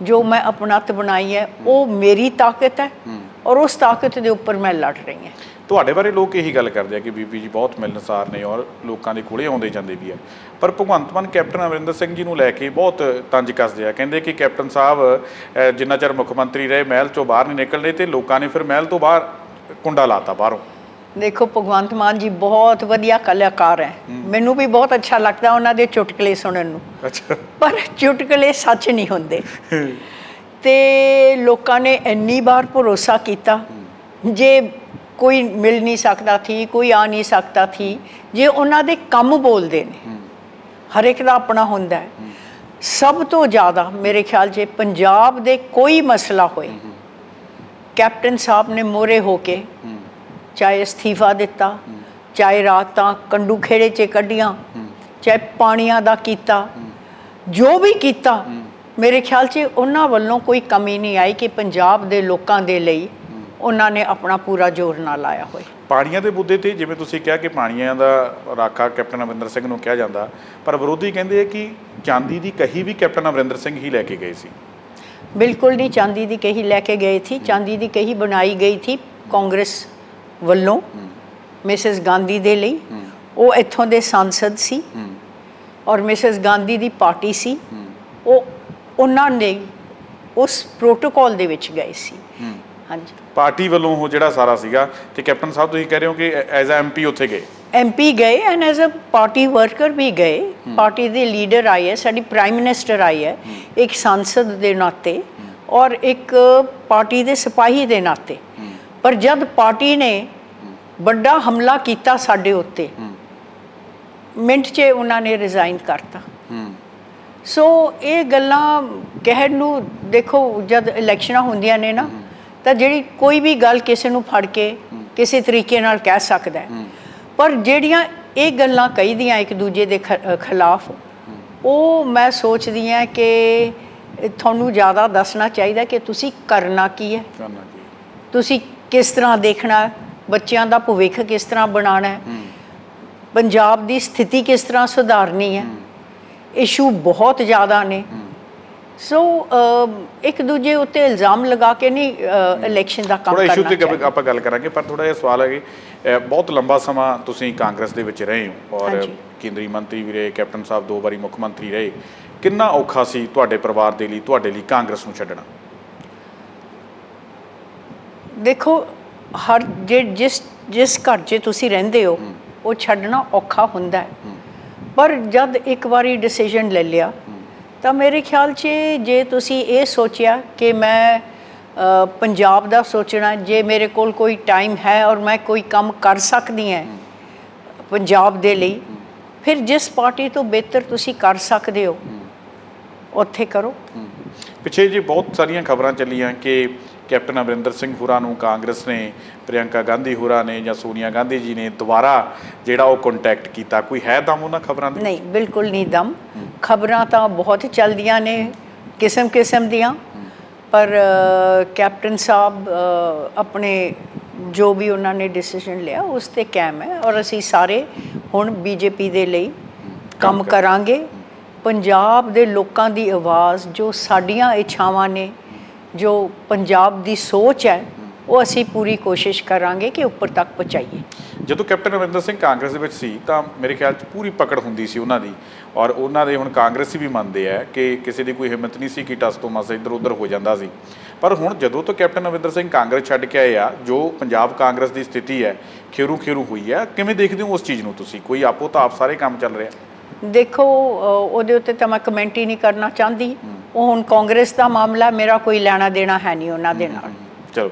ਜੋ ਮੈਂ ਅਪਣੱਤ ਬਣਾਈ ਹੈ ਉਹ ਮੇਰੀ ਤਾਕਤ ਹੈ ਔਰ ਉਸ ਤਾਕਤ ਦੇ ਉੱਪਰ ਮੈਂ ਲੜ ਰਹੀ ਹਾਂ। ਤੁਹਾਡੇ ਬਾਰੇ ਲੋਕ ਇਹੀ ਗੱਲ ਕਰਦੇ ਆ ਕਿ ਬੀਬੀ ਜੀ ਬਹੁਤ ਮਿਲਨਸਾਰ ਨੇ ਔਰ ਲੋਕਾਂ ਦੇ ਕੋਲੇ ਆਉਂਦੇ ਜਾਂਦੇ ਵੀ ਆ। ਪਰ ਭਗਵੰਤ ਮਾਨ ਕੈਪਟਨ ਅਮਰਿੰਦਰ ਸਿੰਘ ਜੀ ਨੂੰ ਲੈ ਕੇ ਬਹੁਤ ਤੰਜ ਕੱਸਦੇ ਆ। ਕਹਿੰਦੇ ਕਿ ਕੈਪਟਨ ਸਾਹਿਬ ਜਿੰਨਾ ਚਿਰ ਮੁੱਖ ਮੰਤਰੀ ਰਹੇ ਮਹਿਲ ਚੋਂ ਬਾਹਰ ਨਹੀਂ ਨਿਕਲਦੇ ਤੇ ਲੋਕਾਂ ਨੇ ਫਿਰ ਮਹਿਲ ਤੋਂ ਬਾਹਰ ਕੁੰਡਾ ਲਾਤਾ ਬਾਹਰੋਂ। ਦੇਖੋ ਭਗਵੰਤ ਮਾਨ ਜੀ ਬਹੁਤ ਵਧੀਆ ਕਲਾਕਾਰ ਹੈ। ਮੈਨੂੰ ਵੀ ਬਹੁਤ ਅੱਛਾ ਲੱਗਦਾ ਉਹਨਾਂ ਦੇ ਚੁਟਕਲੇ ਸੁਣਨ ਨੂੰ। ਅੱਛਾ। ਪਰ ਚੁਟਕਲੇ ਸੱਚ ਨਹੀਂ ਹੁੰਦੇ। ਤੇ ਲੋਕਾਂ ਨੇ ਇੰਨੀ ਵਾਰ ਭਰੋਸਾ ਕੀਤਾ ਜੇ ਕੋਈ ਮਿਲ ਨਹੀਂ ਸਕਦਾ ਸੀ ਕੋਈ ਆ ਨਹੀਂ ਸਕਦਾ ਸੀ ਜੇ ਉਹਨਾਂ ਦੇ ਕੰਮ ਬੋਲਦੇ ਨੇ ਹਰ ਇੱਕ ਦਾ ਆਪਣਾ ਹੁੰਦਾ ਹੈ। ਸਭ ਤੋਂ ਜ਼ਿਆਦਾ ਮੇਰੇ ਖਿਆਲ 'ਚ ਪੰਜਾਬ ਦੇ ਕੋਈ ਮਸਲਾ ਹੋਏ। ਕੈਪਟਨ ਸਾਹਿਬ ਨੇ ਮੋਰੇ ਹੋ ਕੇ ਚਾਹੇ ਅਸਤੀਫਾ ਦਿੱਤਾ ਚਾਹੇ ਰਾਤਾਂ ਕੰਡੂ ਖੇੜੇ 'ਚ ਕੱਢੀਆਂ ਚਾਹੇ ਪਾਣੀਆਂ ਦਾ ਕੀਤਾ ਜੋ ਵੀ ਕੀਤਾ ਮੇਰੇ ਖਿਆਲ 'ਚ ਉਹਨਾਂ ਵੱਲੋਂ ਕੋਈ ਕਮੀ ਨਹੀਂ ਆਈ ਕਿ ਪੰਜਾਬ ਦੇ ਲੋਕਾਂ ਦੇ ਲਈ ਉਹਨਾਂ ਨੇ ਆਪਣਾ ਪੂਰਾ ਜ਼ੋਰ ਨਾ ਲਾਇਆ ਹੋਏ ਪਾਣੀਆਂ ਦੇ ਮੁੱਦੇ ਤੇ ਜਿਵੇਂ ਤੁਸੀਂ ਕਿਹਾ ਕਿ ਪਾਣੀਆਂ ਦਾ ਰਾਖਾ ਕੈਪਟਨ ਅਮਰਿੰਦਰ ਸਿੰਘ ਨੂੰ ਕਿਹਾ ਜਾਂਦਾ ਪਰ ਵਿਰੋਧੀ ਕਹਿੰਦੇ ਆ ਕਿ ਚਾਂਦੀ ਦੀ ਕਹੀ ਵੀ ਕੈਪਟਨ ਅਮਰਿੰਦਰ ਸਿੰਘ ਹੀ ਲੈ ਕੇ ਗਏ ਸੀ। ਬਿਲਕੁਲ ਨਹੀਂ ਚਾਂਦੀ ਦੀ ਕਹੀ ਲੈ ਕੇ ਗਏ ਥੀ ਚਾਂਦੀ ਦੀ ਕਹੀ ਬਣਾਈ ਗਈ ਥੀ ਕਾਂਗਰਸ ਵੱਲੋਂ ਮਿਸਿਸ ਗਾਂਧੀ ਦੇ ਲਈ। ਉਹ ਇੱਥੋਂ ਦੇ ਸੰਸਦ ਸੀ ਔਰ ਮਿਸਿਸ ਗਾਂਧੀ ਦੀ ਪਾਰਟੀ ਸੀ। ਉਹ ਉਹਨਾਂ ਨੇ ਉਸ ਪ੍ਰੋਟੋਕਾਲ ਦੇ ਵਿੱਚ ਗਏ ਸੀ। ਹਾਂਜੀ। ਪਾਰਟੀ ਵੱਲੋਂ ਉਹ ਜਿਹੜਾ ਸਾਰਾ ਸੀਗਾ ਤੇ ਕੈਪਟਨ ਸਾਹਿਬ ਤੁਸੀਂ ਕਹਿ ਰਹੇ ਹੋ ਕਿ ਐਜ਼ ਅ ਐਮਪੀ ਉੱਥੇ ਗਏ? ਐਮਪੀ ਗਏ and as a party worker ਵੀ ਗਏ। ਪਾਰਟੀ ਦੇ ਲੀਡਰ ਆਏ ਹੈ ਸਾਡੀ ਪ੍ਰਾਈਮ ਮਿਨਿਸਟਰ ਆਈ ਹੈ ਇੱਕ ਸੰਸਦ ਦੇ ਨਾਤੇ ਔਰ ਇੱਕ ਪਾਰਟੀ ਦੇ ਸਿਪਾਹੀ ਦੇ ਨਾਤੇ। ਪਰ ਜਦ ਪਾਰਟੀ ਨੇ ਵੱਡਾ ਹਮਲਾ ਕੀਤਾ ਸਾਡੇ ਉੱਤੇ ਮਿੰਟ 'ਚ ਉਹਨਾਂ ਨੇ ਰਿਜ਼ਾਈਨ ਕਰਤਾ। ਸੋ ਇਹ ਗੱਲਾਂ ਕਹਿਣ ਨੂੰ ਦੇਖੋ ਜਦ ਇਲੈਕਸ਼ਨਾਂ ਹੁੰਦੀਆਂ ਨੇ ਨਾ ਤਾਂ ਜਿਹੜੀ ਕੋਈ ਵੀ ਗੱਲ ਕਿਸੇ ਨੂੰ ਫੜ ਕੇ ਕਿਸੇ ਤਰੀਕੇ ਨਾਲ ਕਹਿ ਸਕਦਾ ਹੈ। ਪਰ ਜਿਹੜੀਆਂ ਇਹ ਗੱਲਾਂ ਕਹੀਦੀਆਂ ਇੱਕ ਦੂਜੇ ਦੇ ਖਿਲਾਫ ਉਹ ਮੈਂ ਸੋਚਦੀ ਹਾਂ ਕਿ ਤੁਹਾਨੂੰ ਜ਼ਿਆਦਾ ਦੱਸਣਾ ਚਾਹੀਦਾ ਕਿ ਤੁਸੀਂ ਕਰਨਾ ਕੀ ਹੈ। ਤੁਸੀਂ ਕਿਸ ਤਰ੍ਹਾਂ ਦੇਖਣਾ ਬੱਚਿਆਂ ਦਾ ਭਵਿੱਖ ਕਿਸ ਤਰ੍ਹਾਂ ਬਣਾਉਣਾ ਹੈ? ਪੰਜਾਬ ਦੀ ਸਥਿਤੀ ਕਿਸ ਤਰ੍ਹਾਂ ਸੁਧਾਰਨੀ ਹੈ? ਇਸ਼ੂ ਬਹੁਤ ਜ਼ਿਆਦਾ ਨੇ। ਸੋ ਇੱਕ ਦੂਜੇ ਉੱਤੇ ਇਲਜ਼ਾਮ ਲਗਾ ਕੇ ਨਹੀਂ ਇਲੈਕਸ਼ਨ ਦਾ ਕੰਮ ਥੋੜਾ ਕਰਨਾ ਇਸ਼ੂ ਤੇ। ਆਪਾਂ ਗੱਲ ਕਰਾਂਗੇ ਪਰ ਥੋੜਾ ਜਿਹਾ ਸਵਾਲ ਹੈ ਕਿ ਬਹੁਤ ਲੰਬਾ ਸਮਾਂ ਤੁਸੀਂ ਕਾਂਗਰਸ ਦੇ ਵਿੱਚ ਰਹੇ ਹੋ ਔਰ। ਕੇਂਦਰੀ ਮੰਤਰੀ ਵੀ ਰਹੇ ਕੈਪਟਨ ਸਾਹਿਬ ਦੋ ਵਾਰੀ ਮੁੱਖ ਮੰਤਰੀ ਰਹੇ। ਕਿੰਨਾ ਔਖਾ ਸੀ ਤੁਹਾਡੇ ਪਰਿਵਾਰ ਦੇ ਲਈ ਤੁਹਾਡੇ ਲਈ ਕਾਂਗਰਸ ਨੂੰ ਛੱਡਣਾ? ਦੇਖੋ ਹਰ ਜੇ ਜਿਸ ਜਿਸ ਘਰ 'ਚ ਤੁਸੀਂ ਰਹਿੰਦੇ ਹੋ ਉਹ ਛੱਡਣਾ ਔਖਾ ਹੁੰਦਾ ਹੈ। ਪਰ ਜਦ ਇੱਕ ਵਾਰੀ ਡਿਸੀਜਨ ਲੈ ਲਿਆ ਤਾਂ ਮੇਰੇ ਖਿਆਲ 'ਚ ਜੇ ਤੁਸੀਂ ਇਹ ਸੋਚਿਆ ਕਿ ਮੈਂ ਪੰਜਾਬ ਦਾ ਸੋਚਣਾ ਜੇ ਮੇਰੇ ਕੋਲ ਕੋਈ ਟਾਈਮ ਹੈ ਔਰ ਮੈਂ ਕੋਈ ਕੰਮ ਕਰ ਸਕਦੀ ਹਾਂ ਪੰਜਾਬ ਦੇ ਲਈ ਫਿਰ ਜਿਸ ਪਾਰਟੀ ਤੋਂ ਬਿਹਤਰ ਤੁਸੀਂ ਕਰ ਸਕਦੇ ਹੋ ਉੱਥੇ ਕਰੋ। ਪਿੱਛੇ ਜੀ ਬਹੁਤ ਸਾਰੀਆਂ ਖਬਰਾਂ ਚੱਲੀਆਂ ਕਿ ਕੈਪਟਨ ਅਮਰਿੰਦਰ ਸਿੰਘ ਹੁਰਾਂ ਨੂੰ ਕਾਂਗਰਸ ਨੇ ਪ੍ਰਿਯੰਕਾ ਗਾਂਧੀ ਹੁਰਾਂ ਨੇ ਜਾਂ ਸੋਨੀਆ ਗਾਂਧੀ ਜੀ ਨੇ ਦੁਬਾਰਾ ਜਿਹੜਾ ਉਹ ਕੰਟੈਕਟ ਕੀਤਾ। ਕੋਈ ਹੈ ਦਮ ਉਹਨਾਂ ਖਬਰਾਂ ਦੇ ਨਹੀਂ ਬਿਲਕੁਲ ਨਹੀਂ ਦਮ। ਖਬਰਾਂ ਤਾਂ ਬਹੁਤ ਚੱਲਦੀਆਂ ਨੇ ਕਿਸਮ ਕਿਸਮ ਦੀਆਂ। ਪਰ ਕੈਪਟਨ ਸਾਹਿਬ ਆਪਣੇ ਜੋ ਵੀ ਉਹਨਾਂ ਨੇ ਡਿਸੀਜਨ ਲਿਆ ਉਸ ਤੇ ਕਾਇਮ ਹੈ ਔਰ ਅਸੀਂ ਸਾਰੇ ਹੁਣ ਬੀਜੇਪੀ ਦੇ ਲਈ ਕੰਮ ਕਰ- ਕਰਾਂਗੇ। ਪੰਜਾਬ ਦੇ ਲੋਕਾਂ ਦੀ ਆਵਾਜ਼ ਜੋ ਸਾਡੀਆਂ ਇੱਛਾਵਾਂ ਨੇ ਜੋ ਪੰਜਾਬ ਦੀ ਸੋਚ ਹੈ, ਉਹ ਅਸੀਂ ਪੂਰੀ ਕੋਸ਼ਿਸ਼ ਕਰਾਂਗੇ ਕਿ ਉੱਪਰ ਤੱਕ ਪਹੁੰਚਾਈਏ। ਜਦੋਂ ਕੈਪਟਨ ਅਮਰਿੰਦਰ ਸਿੰਘ ਕਾਂਗਰਸ ਦੇ ਵਿੱਚ ਸੀ, ਤਾਂ ਮੇਰੇ ਖਿਆਲ 'ਚ ਪੂਰੀ ਪਕੜ ਹੁੰਦੀ ਸੀ ਉਹਨਾਂ ਦੀ। ਔਰ ਉਹਨਾਂ ਦੇ ਹੁਣ ਕਾਂਗਰਸੀ ਵੀ ਮੰਨਦੇ ਆ ਕਿ ਕਿਸੇ ਦੀ ਕੋਈ ਹਿੰਮਤ ਨਹੀਂ ਸੀ ਕਿ ਟਸ ਤੋਂ ਮਸ ਇੱਧਰ ਉੱਧਰ ਹੋ ਜਾਂਦਾ ਸੀ। ਪਰ ਹੁਣ ਜਦੋਂ ਤੋਂ ਕੈਪਟਨ ਅਮਰਿੰਦਰ ਸਿੰਘ ਕਾਂਗਰਸ ਛੱਡ ਕੇ ਆਏ ਆ, ਜੋ ਪੰਜਾਬ ਕਾਂਗਰਸ ਦੀ ਸਥਿਤੀ ਹੈ ਖੇਰੂ ਖੇਰੂ ਹੋਈ ਹੈ ਕਿਵੇਂ ਦੇਖਦੇ ਹੋ ਉਸ ਚੀਜ਼ ਨੂੰ ਤੁਸੀਂ? ਕੋਈ ਆਪੋ ਤਾਂ ਆਪ ਸਾਰੇ ਕੰਮ ਚੱਲ ਰਿਹਾ? ਦੇਖੋ ਉਹਦੇ ਉੱਤੇ ਤਾਂ ਮੈਂ ਕਮੈਂਟ ਹੀ ਨਹੀਂ ਕਰਨਾ ਚਾਹੁੰਦੀ। ਉਹ ਹੁਣ ਕਾਂਗਰਸ ਦਾ ਮਾਮਲਾ ਮੇਰਾ ਕੋਈ ਲੈਣਾ ਦੇਣਾ ਹੈ ਨਹੀਂ ਉਹਨਾਂ ਦੇ ਨਾਲ। ਚਲੋ।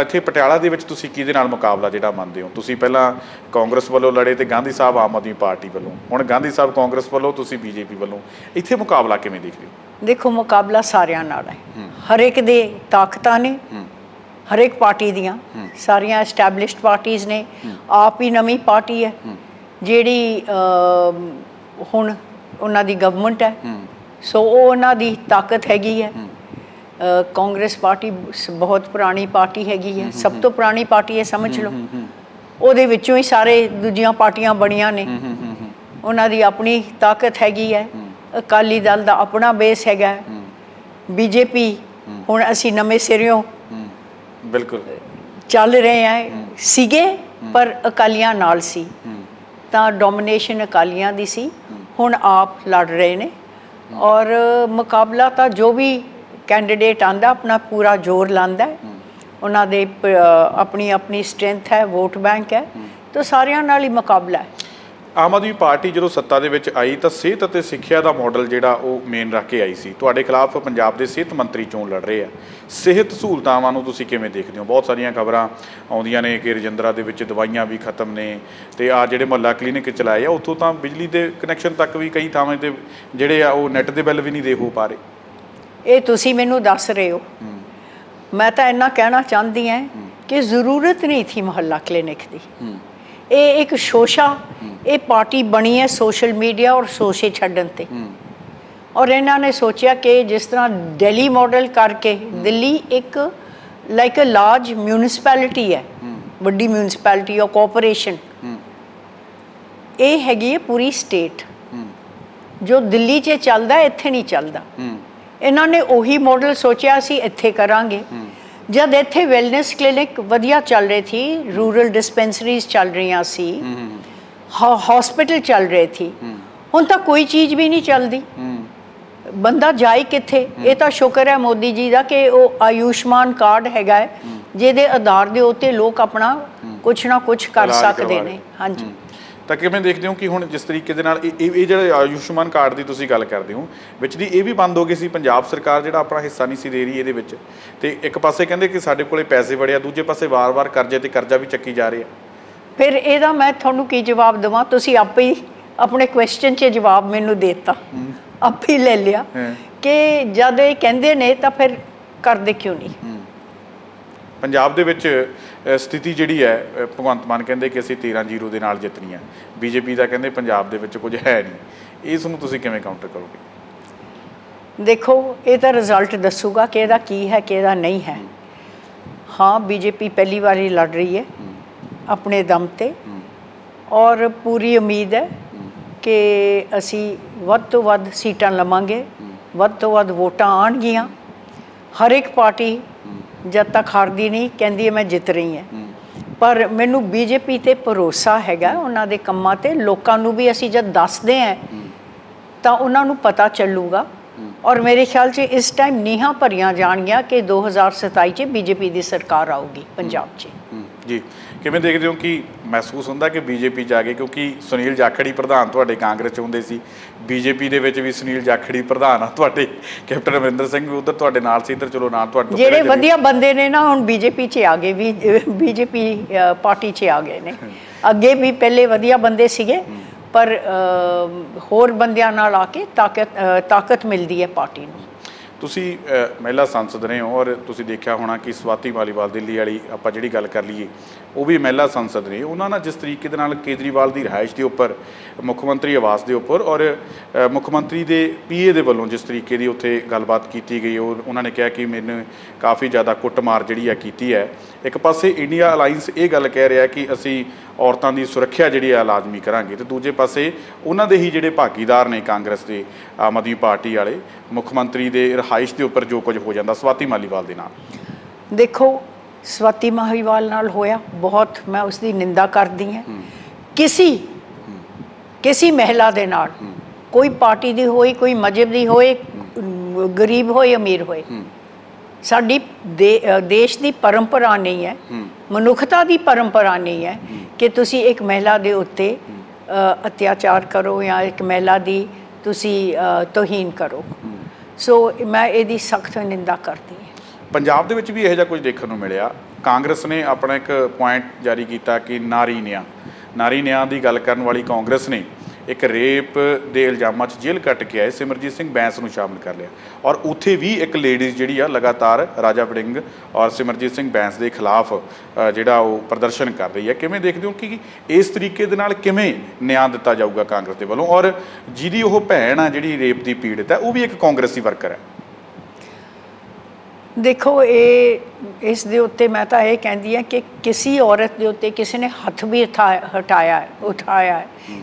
ਇੱਥੇ ਪਟਿਆਲਾ ਦੇ ਵਿੱਚ ਤੁਸੀਂ ਕਿਹਦੇ ਨਾਲ ਮੁਕਾਬਲਾ ਜਿਹੜਾ ਮੰਨਦੇ ਹੋ? ਤੁਸੀਂ ਪਹਿਲਾਂ ਕਾਂਗਰਸ ਵੱਲੋਂ ਲੜੇ ਤੇ ਗਾਂਧੀ ਸਾਹਿਬ ਆਮ ਆਦਮੀ ਪਾਰਟੀ ਵੱਲੋਂ। ਹੁਣ ਗਾਂਧੀ ਸਾਹਿਬ ਕਾਂਗਰਸ ਵੱਲੋਂ ਤੁਸੀਂ ਬੀਜੇਪੀ ਵੱਲੋਂ। ਇੱਥੇ ਮੁਕਾਬਲਾ ਕਿਵੇਂ ਦੇਖਦੇ ਹੋ? ਦੇਖੋ ਮੁਕਾਬਲਾ ਸਾਰਿਆਂ ਨਾਲ ਹੈ। ਹਰ ਇੱਕ ਦੇ ਤਾਕਤਾਂ ਨੇ। ਹਰ ਇੱਕ ਪਾਰਟੀ ਦੀਆਂ। ਸਾਰੀਆਂ ਐਸਟੈਬਲਿਸ਼ਡ ਪਾਰਟੀਆਂ ਨੇ। ਆਪ ਹੀ ਨਵੀਂ ਪਾਰਟੀ ਹੈ। ਜਿਹੜੀ ਹੁਣ ਉਹਨਾਂ ਦੀ ਗਵਰਨਮੈਂਟ ਹੈ। ਸੋ ਉਹ ਉਹਨਾਂ ਦੀ ਤਾਕਤ ਹੈਗੀ ਹੈ। ਕਾਂਗਰਸ ਪਾਰਟੀ ਬਹੁਤ ਪੁਰਾਣੀ ਪਾਰਟੀ ਹੈਗੀ ਹੈ। ਸਭ ਤੋਂ ਪੁਰਾਣੀ ਪਾਰਟੀ ਹੈ ਸਮਝ ਲਓ। ਉਹਦੇ ਵਿੱਚੋਂ ਹੀ ਸਾਰੇ ਦੂਜੀਆਂ ਪਾਰਟੀਆਂ ਬਣੀਆਂ ਨੇ। ਉਹਨਾਂ ਦੀ ਆਪਣੀ ਤਾਕਤ ਹੈਗੀ ਹੈ। ਅਕਾਲੀ ਦਲ ਦਾ ਆਪਣਾ ਬੇਸ ਹੈਗਾ ਬੀਜੇਪੀ ਹੁਣ ਅਸੀਂ ਨਵੇਂ ਸਿਰਿਓਂ ਬਿਲਕੁਲ। ਚੱਲ ਰਹੇ ਆ ਸੀਗੇ ਪਰ ਅਕਾਲੀਆਂ ਨਾਲ ਸੀ। ਤਾਂ ਡੋਮੀਨੇਸ਼ਨ ਅਕਾਲੀਆਂ ਦੀ ਸੀ। ਹੁਣ ਆਪ ਲੜ ਰਹੇ ਨੇ। ਔਰ ਮੁਕਾਬਲਾ ਤਾਂ ਜੋ ਵੀ ਕੈਂਡੀਡੇਟ ਆਂਦਾ, ਆਪਣਾ ਪੂਰਾ ਜ਼ੋਰ ਲਾਂਦਾ ਹੈ। ਉਹਨਾਂ ਦੇ ਆਪਣੀ ਆਪਣੀ ਸਟਰੈਂਥ ਹੈ ਵੋਟ ਬੈਂਕ ਹੈ। ਤਾਂ ਸਾਰਿਆਂ ਨਾਲ ਹੀ ਮੁਕਾਬਲਾ ਹੈ। ਆਮ ਆਦਮੀ ਪਾਰਟੀ ਜਦੋਂ ਸੱਤਾ ਦੇ ਵਿੱਚ ਆਈ ਤਾਂ ਸਿਹਤ ਅਤੇ ਸਿੱਖਿਆ ਦਾ ਮਾਡਲ ਜਿਹੜਾ ਉਹ ਮੇਨ ਰੱਖ ਕੇ ਆਈ ਸੀ। ਤੁਹਾਡੇ ਖਿਲਾਫ ਪੰਜਾਬ ਦੇ ਸਿਹਤ ਮੰਤਰੀ ਚੋਣ ਲੜ ਰਹੇ ਆ। ਸਿਹਤ ਸਹੂਲਤਾਵਾਂ ਨੂੰ ਤੁਸੀਂ ਕਿਵੇਂ ਦੇਖਦੇ ਹੋ? ਬਹੁਤ ਸਾਰੀਆਂ ਖਬਰਾਂ ਆਉਂਦੀਆਂ ਨੇ ਕਿ ਰਜਿੰਦਰਾ ਦੇ ਵਿੱਚ ਦਵਾਈਆਂ ਵੀ ਖਤਮ ਨੇ ਤੇ ਆ ਜਿਹੜੇ ਮੁਹੱਲਾ ਕਲੀਨਿਕ ਚਲਾਏ ਆ ਉੱਥੋਂ ਤਾਂ ਬਿਜਲੀ ਦੇ ਕਨੈਕਸ਼ਨ ਤੱਕ ਵੀ ਕਈ ਥਾਵਾਂ ਤੇ ਜਿਹੜੇ ਆ ਉਹ ਨੈੱਟ ਦੇ ਬਿੱਲ ਵੀ ਨਹੀਂ ਦੇ ਹੋ ਪਾ ਰਹੇ। ਇਹ ਤੁਸੀਂ ਮੈਨੂੰ ਦੱਸ ਰਹੇ ਹੋ। ਮੈਂ ਤਾਂ ਇੰਨਾ ਕਹਿਣਾ ਚਾਹੁੰਦੀ ਹਾਂ ਕਿ ਜ਼ਰੂਰਤ ਨਹੀਂ ਥੀ ਮੁਹੱਲਾ ਕਲੀਨਿਕ ਦੀ। ਇਹ ਇੱਕ ਸ਼ੋਸ਼ਾ ਇਹ ਪਾਰਟੀ ਬਣੀ ਹੈ ਸੋਸ਼ਲ ਮੀਡੀਆ ਔਰ ਸੋਸ਼ੇ ਛੱਡਣ ਤੇ। ਔਰ ਇਹਨਾਂ ਨੇ ਸੋਚਿਆ ਕਿ ਜਿਸ ਤਰ੍ਹਾਂ ਦਿੱਲੀ ਮਾਡਲ ਕਰਕੇ ਦਿੱਲੀ ਇੱਕ ਲਾਈਕ ਅ ਲਾਰਜ ਮਿਊਨਿਸਪੈਲਿਟੀ ਹੈ ਵੱਡੀ ਮਿਊਨਿਸਪੈਲਿਟੀ ਔਰ ਕੋਆਪਰੇਸ਼ਨ ਇਹ ਹੈਗੀ ਹੈ ਪੂਰੀ ਸਟੇਟ ਜੋ ਦਿੱਲੀ 'ਚ ਚੱਲਦਾ ਇੱਥੇ ਨਹੀਂ ਚੱਲਦਾ। ਇਹਨਾਂ ਨੇ ਉਹੀ ਮਾਡਲ ਸੋਚਿਆ ਸੀ ਇੱਥੇ ਕਰਾਂਗੇ। ਜਦ ਇੱਥੇ ਵੈਲਨੈਸ ਕਲੀਨਿਕ ਵਧੀਆ ਚੱਲ ਰਹੀ ਥੀ ਰੂਰਲ ਡਿਸਪੈਂਸਰੀਜ਼ ਚੱਲ ਰਹੀਆਂ ਸੀ ਹਸਪੀਟਲ ਚੱਲ ਰਹੇ ਥੀ ਹੁਣ ਤਾਂ ਕੋਈ ਚੀਜ਼ ਵੀ ਨਹੀਂ ਚੱਲਦੀ। ਬੰਦਾ ਜਾਏ ਕਿੱਥੇ? ਇਹ ਤਾਂ ਸ਼ੁਕਰ ਹੈ ਮੋਦੀ ਜੀ ਦਾ ਕਿ ਉਹ ਆਯੁਸ਼ਮਾਨ ਕਾਰਡ ਹੈਗਾ ਹੈ ਜਿਹਦੇ ਆਧਾਰ ਦੇ ਉੱਤੇ ਲੋਕ ਆਪਣਾ ਕੁਝ ਨਾ ਕੁਝ ਕਰ ਸਕਦੇ ਨੇ। ਹਾਂਜੀ। ਤਾਂ ਕਿਵੇਂ ਦੇਖਦੇ ਹੋ ਕਿ ਹੁਣ ਜਿਸ ਤਰੀਕੇ ਦੇ ਨਾਲ ਇਹ ਇਹ ਜਿਹੜਾ ਆਯੁਸ਼ਮਾਨ ਕਾਰਡ ਦੀ ਤੁਸੀਂ ਗੱਲ ਕਰਦੇ ਹੋ ਵਿੱਚ ਦੀ ਇਹ ਵੀ ਬੰਦ ਹੋ ਗਈ ਸੀ ਪੰਜਾਬ ਸਰਕਾਰ ਜਿਹੜਾ ਆਪਣਾ ਹਿੱਸਾ ਨਹੀਂ ਸੀ ਦੇ ਰਹੀ ਇਹਦੇ ਵਿੱਚ। ਤੇ ਇੱਕ ਪਾਸੇ ਕਹਿੰਦੇ ਕਿ ਸਾਡੇ ਕੋਲੇ ਪੈਸੇ ਬੜੇ ਆ ਦੂਜੇ ਪਾਸੇ ਵਾਰ-ਵਾਰ ਕਰਜ਼ੇ ਤੇ ਕਰਜ਼ਾ ਵੀ ਚੱਕੀ ਜਾ ਰਿਹਾ। ਫਿਰ ਇਹਦਾ ਮੈਂ ਤੁਹਾਨੂੰ ਕੀ ਜਵਾਬ ਦੇਵਾਂ? ਤੁਸੀਂ ਆਪੇ ਹੀ ਆਪਣੇ ਕੁਐਸਚਨ 'ਚ ਜਵਾਬ ਮੈਨੂੰ ਦੇਤਾ। ਆਪੇ ਹੀ ਲੈ ਲਿਆ। ਕਿ ਜਦ ਇਹ ਕਹਿੰਦੇ ਨੇ ਤਾਂ ਫਿਰ ਕਰਦੇ ਕਿਉਂ ਨਹੀਂ? ਪੰਜਾਬ ਦੇ ਵਿੱਚ ਸਥਿਤੀ ਜਿਹੜੀ ਹੈ ਭਗਵੰਤ ਮਾਨ ਕਹਿੰਦੇ ਕਿ ਅਸੀਂ 13-0 ਦੇ ਨਾਲ ਜਿੱਤਣੀ ਹੈ। ਬੀਜੇਪੀ ਦਾ ਕਹਿੰਦੇ ਪੰਜਾਬ ਦੇ ਵਿੱਚ ਕੁਝ ਹੈ ਨਹੀਂ। ਇਸ ਨੂੰ ਤੁਸੀਂ ਕਿਵੇਂ ਕਾਊਂਟਰ ਕਰੋਗੇ? ਦੇਖੋ ਇਹ ਤਾਂ ਰਿਜ਼ਲਟ ਦੱਸੂਗਾ ਕਿ ਇਹਦਾ ਕੀ ਹੈ, ਕਿ ਇਹਦਾ ਨਹੀਂ ਹੈ। ਹਾਂ, ਬੀਜੇਪੀ ਪਹਿਲੀ ਵਾਰੀ ਲੜ ਰਹੀ ਹੈ ਆਪਣੇ ਦਮ ਤੇ ਔਰ ਪੂਰੀ ਉਮੀਦ ਹੈ ਕਿ ਅਸੀਂ ਵੱਧ ਤੋਂ ਵੱਧ ਸੀਟਾਂ ਲਵਾਂਗੇ, ਵੱਧ ਤੋਂ ਵੱਧ ਵੋਟਾਂ ਆਣਗੀਆਂ ਹਰ ਇੱਕ ਪਾਰਟੀ ਜਦ ਤੱਕ ਹਾਰਦੀ ਨਹੀਂ ਕਹਿੰਦੀ ਹੈ ਮੈਂ ਜਿੱਤ ਰਹੀ ਹਾਂ। ਪਰ ਮੈਨੂੰ ਬੀਜੇਪੀ ਤੇ ਭਰੋਸਾ ਹੈਗਾ ਉਹਨਾਂ ਦੇ ਕੰਮਾਂ ਤੇ। ਲੋਕਾਂ ਨੂੰ ਵੀ ਅਸੀਂ ਜਦ ਦੱਸਦੇ ਹਾਂ ਤਾਂ ਉਹਨਾਂ ਨੂੰ ਪਤਾ ਚੱਲੂਗਾ। ਔਰ ਮੇਰੇ ਖਿਆਲ 'ਚ ਇਸ ਟਾਈਮ ਨੀਹਾਂ ਭਰੀਆਂ ਜਾਣਗੀਆਂ ਕਿ 2027 'ਚ ਬੀਜੇਪੀ ਦੀ ਸਰਕਾਰ ਆਊਗੀ ਪੰਜਾਬ 'ਚ। ਜੀ ਕਿਵੇਂ ਦੇਖਦੇ ਹੋ ਕਿ ਮਹਿਸੂਸ ਹੁੰਦਾ ਕਿ ਬੀਜੇਪੀ ਜਾ ਕੇ ਕਿਉਂਕਿ ਸੁਨੀਲ ਜਾਖੜੀ ਪ੍ਰਧਾਨ ਤੁਹਾਡੇ ਕਾਂਗਰਸ ਚ ਹੁੰਦੇ ਸੀ। ਬੀਜੇਪੀ ਦੇ ਵਿੱਚ ਵੀ ਸੁਨੀਲ ਜਾਖੜੀ ਪ੍ਰਧਾਨ ਆ ਤੁਹਾਡੇ। ਕੈਪਟਨ ਅਮਰਿੰਦਰ ਸਿੰਘ ਵੀ ਉਧਰ ਤੁਹਾਡੇ ਨਾਲ ਸੀ ਇੱਧਰ ਚਲੋ ਨਾਲ ਤੁਹਾਡੇ ਜਿਹੜੇ ਵਧੀਆ ਬੰਦੇ ਨੇ ਨਾ ਹੁਣ ਬੀਜੇਪੀ 'ਚ ਆ ਗਏ ਵੀ ਬੀਜੇਪੀ ਪਾਰਟੀ 'ਚ ਆ ਗਏ ਨੇ। ਅੱਗੇ ਵੀ ਪਹਿਲੇ ਵਧੀਆ ਬੰਦੇ ਸੀਗੇ ਪਰ ਹੋਰ ਬੰਦਿਆਂ ਨਾਲ ਆ ਕੇ ਤਾਕਤ ਤਾਕਤ ਮਿਲਦੀ ਹੈ ਪਾਰਟੀ ਨੂੰ। ਤੁਸੀਂ ਮਹਿਲਾ ਸੰਸਦ ਰਹੇ ਹੋ ਔਰ ਤੁਸੀਂ ਦੇਖਿਆ ਹੋਣਾ ਕਿ ਸਵਾਤੀ ਮਾਲੀਵਾਲ ਦਿੱਲੀ ਵਾਲੀ ਆਪਾਂ ਜਿਹੜੀ ਗੱਲ ਕਰ ਲਈਏ, ਉਹ ਵੀ ਮਹਿਲਾ ਸੰਸਦ ਨੇ। ਉਹਨਾਂ ਨਾਲ ਜਿਸ ਤਰੀਕੇ ਦੇ ਨਾਲ ਕੇਜਰੀਵਾਲ ਦੀ ਰਿਹਾਇਸ਼ ਦੇ ਉੱਪਰ, ਮੁੱਖ ਮੰਤਰੀ ਆਵਾਸ ਦੇ ਉੱਪਰ ਔਰ ਮੁੱਖ ਮੰਤਰੀ ਦੇ ਪੀਏ ਦੇ ਵੱਲੋਂ ਜਿਸ ਤਰੀਕੇ ਦੀ ਉੱਥੇ ਗੱਲਬਾਤ ਕੀਤੀ ਗਈ, ਉਹ, ਉਹਨਾਂ ਨੇ ਕਿਹਾ ਕਿ ਮੈਨੂੰ ਕਾਫੀ ਜ਼ਿਆਦਾ ਕੁੱਟਮਾਰ ਜਿਹੜੀ ਆ ਕੀਤੀ ਹੈ। ਇੱਕ ਪਾਸੇ ਇੰਡੀਆ ਅਲਾਈਅੰਸ ਇਹ ਗੱਲ ਕਹਿ ਰਿਹਾ ਕਿ ਅਸੀਂ ਔਰਤਾਂ ਦੀ ਸੁਰੱਖਿਆ ਜਿਹੜੀ ਆ ਲਾਜ਼ਮੀ ਕਰਾਂਗੇ। ਤੇ ਦੂਜੇ ਪਾਸੇ ਉਹਨਾਂ ਦੇ ਹੀ ਜਿਹੜੇ ਭਾਗੀਦਾਰ ਨੇ ਕਾਂਗਰਸ ਦੇ ਆਮ ਆਦਮੀ ਪਾਰਟੀ ਵਾਲੇ ਮੁੱਖ ਮੰਤਰੀ ਦੇ ਰਿਹਾਇਸ਼ ਦੇ ਉੱਪਰ ਜੋ ਕੁਝ ਹੋ ਜਾਂਦਾ ਸਵਾਤੀ ਮਾਲੀਵਾਲ ਦੇ ਨਾਲ। ਦੇਖੋ ਸਵਾਤੀ ਮਾਹੀਵਾਲ ਨਾਲ ਹੋਇਆ ਬਹੁਤ ਮੈਂ ਉਸ ਦੀ ਨਿੰਦਾ ਕਰਦੀ ਹਾਂ। ਕਿਸੇ ਕਿਸੇ ਮਹਿਲਾ ਦੇ ਨਾਲ ਕੋਈ ਪਾਰਟੀ ਦੀ ਹੋਈ ਕੋਈ ਮਜਹਬ ਦੀ ਹੋਏ ਗਰੀਬ ਹੋਏ ਅਮੀਰ ਹੋਏ ਸਾਡੀ ਦੇ- ਅ, ਦੇਸ਼ ਦੀ ਪਰੰਪਰਾ ਨਹੀਂ ਹੈ ਮਨੁੱਖਤਾ ਦੀ ਪਰੰਪਰਾ ਨਹੀਂ ਹੈ ਕਿ ਤੁਸੀਂ ਇੱਕ ਮਹਿਲਾ ਦੇ ਉੱਤੇ ਅ, ਅਤਿਆਚਾਰ ਕਰੋ ਜਾਂ ਇੱਕ ਮਹਿਲਾ ਦੀ ਤੁਸੀਂ ਅ, ਤੋਹੀਨ ਕਰੋ। ਸੋ ਮੈਂ ਇਹਦੀ ਸਖਤ ਨਿੰਦਾ ਕਰਦੀ ਹਾਂ। ਪੰਜਾਬ ਦੇ ਵਿੱਚ ਵੀ ਇਹੋ ਜਿਹਾ ਕੁਝ ਦੇਖਣ ਨੂੰ ਮਿਲਿਆ। ਕਾਂਗਰਸ ਨੇ ਆਪਣਾ ਇੱਕ ਪੁਆਇੰਟ ਜਾਰੀ ਕੀਤਾ ਕਿ ਨਾਰੀ ਨਿਆਂ। ਨਾਰੀ ਨਿਆਂ ਦੀ ਗੱਲ ਕਰਨ ਵਾਲੀ ਕਾਂਗਰਸ ਨੇ ਇੱਕ ਰੇਪ ਦੇ ਇਲਜ਼ਾਮਾਂ 'ਚ ਜੇਲ੍ਹ ਕੱਟ ਕੇ ਆਏ, ਸਿਮਰਜੀਤ ਸਿੰਘ ਬੈਂਸ ਨੂੰ ਸ਼ਾਮਲ ਕਰ ਲਿਆ। ਔਰ ਉੱਥੇ ਵੀ ਇੱਕ ਲੇਡੀਜ਼ ਜਿਹੜੀ ਆ, ਲਗਾਤਾਰ ਰਾਜਾ ਵੜਿੰਗ ਔਰ ਸਿਮਰਜੀਤ ਸਿੰਘ ਬੈਂਸ ਦੇ ਖਿਲਾਫ ਜਿਹੜਾ ਉਹ ਪ੍ਰਦਰਸ਼ਨ ਕਰ ਰਹੀ ਹੈ। ਕਿਵੇਂ ਦੇਖਦੇ ਹੋ ਕਿ ਇਸ ਤਰੀਕੇ ਦੇ ਨਾਲ ਕਿਵੇਂ ਨਿਆਂ ਦਿੱਤਾ ਜਾਊਗਾ ਕਾਂਗਰਸ ਦੇ ਵੱਲੋਂ? ਔਰ ਜਿਹਦੀ ਉਹ ਭੈਣ ਆ, ਜਿਹੜੀ ਰੇਪ ਦੀ ਪੀੜਤ ਹੈ, ਉਹ ਵੀ ਇੱਕ ਕਾਂਗਰਸੀ ਵਰਕਰ ਹੈ। ਦੇਖੋ ਇਹ ਇਸ ਦੇ ਉੱਤੇ ਮੈਂ ਤਾਂ ਇਹ ਕਹਿੰਦੀ ਹਾਂ ਕਿ ਕਿਸੇ ਔਰਤ ਦੇ ਉੱਤੇ ਕਿਸੇ ਨੇ ਹੱਥ ਵੀ ਹਟਾਇਆ ਉਠਾਇਆ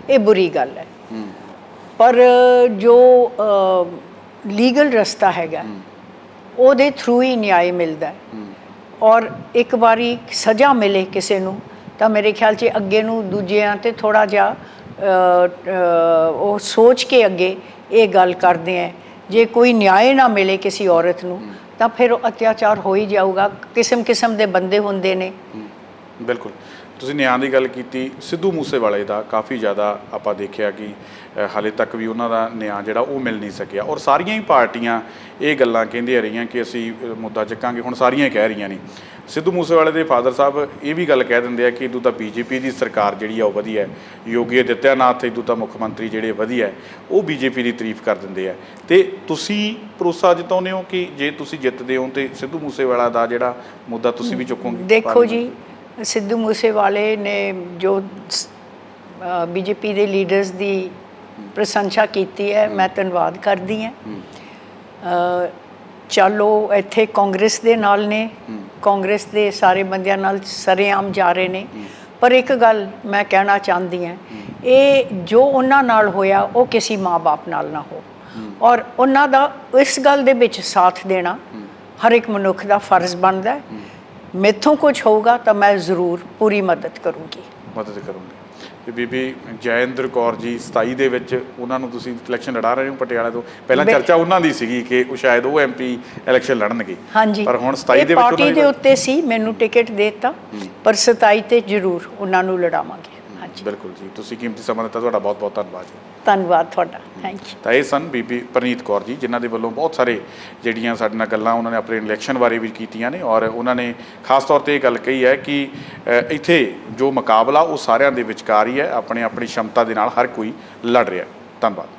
ਇਹ ਬੁਰੀ ਗੱਲ ਹੈ। ਪਰ ਜੋ ਲੀਗਲ ਰਸਤਾ ਹੈਗਾ ਉਹਦੇ ਥਰੂ ਹੀ ਨਿਆਂ ਮਿਲਦਾ ਹੈ। ਔਰ ਇੱਕ ਵਾਰੀ ਸਜ਼ਾ ਮਿਲੇ ਕਿਸੇ ਨੂੰ ਤਾਂ ਮੇਰੇ ਖਿਆਲ 'ਚ ਅੱਗੇ ਨੂੰ ਦੂਜਿਆਂ ਤੇ ਥੋੜਾ ਜਿਹਾ ਉਹ ਸੋਚ ਕੇ ਅੱਗੇ ਇਹ ਗੱਲ ਕਰਦੇ ਆ ਜੇ ਕੋਈ ਨਿਆਂ ਨਾ ਮਿਲੇ ਕਿਸੇ ਔਰਤ ਨੂੰ ਤਾਂ ਫਿਰ ਉਹ ਅਤਿਆਚਾਰ ਹੋ ਹੀ ਜਾਊਗਾ। ਕਿਸਮ ਕਿਸਮ ਦੇ ਬੰਦੇ ਹੁੰਦੇ ਨੇ। ਬਿਲਕੁਲ। ਤੁਸੀਂ ਨਿਆਂ ਦੀ ਗੱਲ ਕੀਤੀ ਸਿੱਧੂ ਮੂਸੇਵਾਲੇ ਦਾ ਕਾਫੀ ਜ਼ਿਆਦਾ ਆਪਾਂ ਦੇਖਿਆ ਕਿ ਹਾਲੇ ਤੱਕ ਵੀ ਉਹਨਾਂ ਦਾ ਨਿਆਂ ਜਿਹੜਾ ਉਹ ਮਿਲ ਨਹੀਂ ਸਕਿਆ। ਔਰ ਸਾਰੀਆਂ ਹੀ ਪਾਰਟੀਆਂ ਇਹ ਗੱਲਾਂ ਕਹਿੰਦੀਆਂ ਰਹੀਆਂ ਕਿ ਅਸੀਂ ਮੁੱਦਾ ਚੱਕਾਂਗੇ ਹੁਣ ਸਾਰੀਆਂ ਹੀ ਕਹਿ ਰਹੀਆਂ ਨੇ। ਸਿੱਧੂ ਮੂਸੇਵਾਲੇ ਦੇ ਫਾਦਰ ਸਾਹਿਬ ਇਹ ਵੀ ਗੱਲ ਕਹਿ ਦਿੰਦੇ ਆ ਕਿ ਇਦੋਂ ਤਾਂ ਬੀਜੇਪੀ ਦੀ ਸਰਕਾਰ ਜਿਹੜੀ ਆ ਉਹ ਵਧੀਆ ਹੈ। ਯੋਗੀ ਆਦਿੱਤਿਆਨਾਥ ਇਦੋਂ ਤਾਂ ਮੁੱਖ ਮੰਤਰੀ ਜਿਹੜੇ ਵਧੀਆ ਹੈ, ਉਹ ਬੀਜੇਪੀ ਦੀ ਤਾਰੀਫ ਕਰ ਦਿੰਦੇ ਆ। ਤੇ ਤੁਸੀਂ ਭਰੋਸਾ ਜਤਾਉਂਦੇ ਹੋ ਕਿ ਜੇ ਤੁਸੀਂ ਜਿੱਤਦੇ ਹੋ ਤੇ ਸਿੱਧੂ ਮੂਸੇਵਾਲਾ ਦਾ ਜਿਹੜਾ ਮੁੱਦਾ ਤੁਸੀਂ ਵੀ ਚੁੱਕੋਗੇ? ਦੇਖੋ ਜੀ ਸਿੱਧੂ ਮੂਸੇਵਾਲੇ ਨੇ ਜੋ ਬੀਜੇਪੀ ਦੇ ਲੀਡਰਸ ਦੀ ਪ੍ਰਸ਼ੰਸਾ ਕੀਤੀ ਹੈ ਮੈਂ ਧੰਨਵਾਦ ਕਰਦੀ ਹਾਂ। ਚਲੋ ਇੱਥੇ ਕਾਂਗਰਸ ਦੇ ਨਾਲ ਨੇ। ਕਾਂਗਰਸ ਦੇ ਸਾਰੇ ਬੰਦਿਆਂ ਨਾਲ ਸਰੇਆਮ ਜਾ ਰਹੇ ਨੇ। ਪਰ ਇੱਕ ਗੱਲ ਮੈਂ ਕਹਿਣਾ ਚਾਹੁੰਦੀ ਹਾਂ ਇਹ ਜੋ ਉਹਨਾਂ ਨਾਲ ਹੋਇਆ ਉਹ ਕਿਸੇ ਮਾਂ-ਬਾਪ ਨਾਲ ਨਾ ਹੋ। ਔਰ ਉਹਨਾਂ ਦਾ ਇਸ ਗੱਲ ਦੇ ਵਿੱਚ ਸਾਥ ਦੇਣਾ ਹਰ ਇੱਕ ਮਨੁੱਖ ਦਾ ਫਰਜ਼ ਬਣਦਾ ਹੈ। ਮੈਥੋਂ ਕੁਝ ਹੋਊਗਾ ਤਾਂ ਮੈਂ ਜ਼ਰੂਰ ਪੂਰੀ ਮਦਦ ਕਰੂੰਗੀ। ਮਦਦ ਕਰੂੰਗੇ। ਤੇ ਬੀਬੀ ਜੈਇੰਦਰ ਕੌਰ ਜੀ 27 ਦੇ ਵਿੱਚ ਉਹਨਾਂ ਨੂੰ ਤੁਸੀਂ ਇਲੈਕਸ਼ਨ ਲੜਾ ਰਹੇ ਹੋ ਪਟਿਆਲਾ ਤੋਂ। ਪਹਿਲਾਂ ਬਿਲ- ਚਰਚਾ ਉਹਨਾਂ ਦੀ ਸੀਗੀ ਕਿ ਉਹ ਸ਼ਾਇਦ ਉਹ ਐਮਪੀ ਇਲੈਕਸ਼ਨ ਲੜਨਗੇ। ਹਾਂਜੀ। ਪਰ ਹੁਣ 27 ਇਹ ਦੇ ਵਿੱਚ ਪਾਰਟੀ ਉਹਨਾਂ ਦੇ ਦੀ ਉੱਤੇ ਸੀ ਮੈਨੂੰ ਟਿਕਟ ਦੇ ਦਿੱਤਾ। ਪਰ 27 ਤੇ ਜ਼ਰੂਰ ਉਹਨਾਂ ਨੂੰ ਲੜਾਵਾਂਗੇ। ਹਾਂਜੀ ਬਿਲਕੁਲ ਜੀ। ਤੁਸੀਂ ਕੀਮਤੀ ਸਮਾਂ ਦਿੱਤਾ ਤੁਹਾਡਾ ਬਹੁਤ ਬਹੁਤ ਧੰਨਵਾਦ ਜੀ। ਧੰਨਵਾਦ ਤੁਹਾਡਾ। ਥੈਂਕ ਯੂ ਤਾਂ ਇਹ ਸਨ ਬੀਬੀ ਪ੍ਰਨੀਤ ਕੌਰ ਜੀ ਜਿਨ੍ਹਾਂ ਦੇ ਵੱਲੋਂ ਬਹੁਤ ਸਾਰੇ ਜਿਹੜੀਆਂ ਸਾਡੇ ਨਾਲ ਗੱਲਾਂ ਉਹਨਾਂ ਨੇ ਆਪਣੇ ਇਲੈਕਸ਼ਨ ਬਾਰੇ ਵੀ ਕੀਤੀਆਂ ਨੇ ਔਰ ਉਹਨਾਂ ਨੇ ਖਾਸ ਤੌਰ ਤੇ ਇਹ ਗੱਲ ਕਹੀ ਹੈ ਕਿ ਇੱਥੇ ਜੋ ਮੁਕਾਬਲਾ ਉਹ ਸਾਰਿਆਂ ਦੇ ਵਿਚਕਾਰ ਹੀ ਹੈ ਆਪਣੇ ਆਪਣੀ ਸ਼ਮਤਾ ਦੇ ਨਾਲ ਹਰ ਕੋਈ ਲੜ ਰਿਹਾ ਧੰਨਵਾਦ।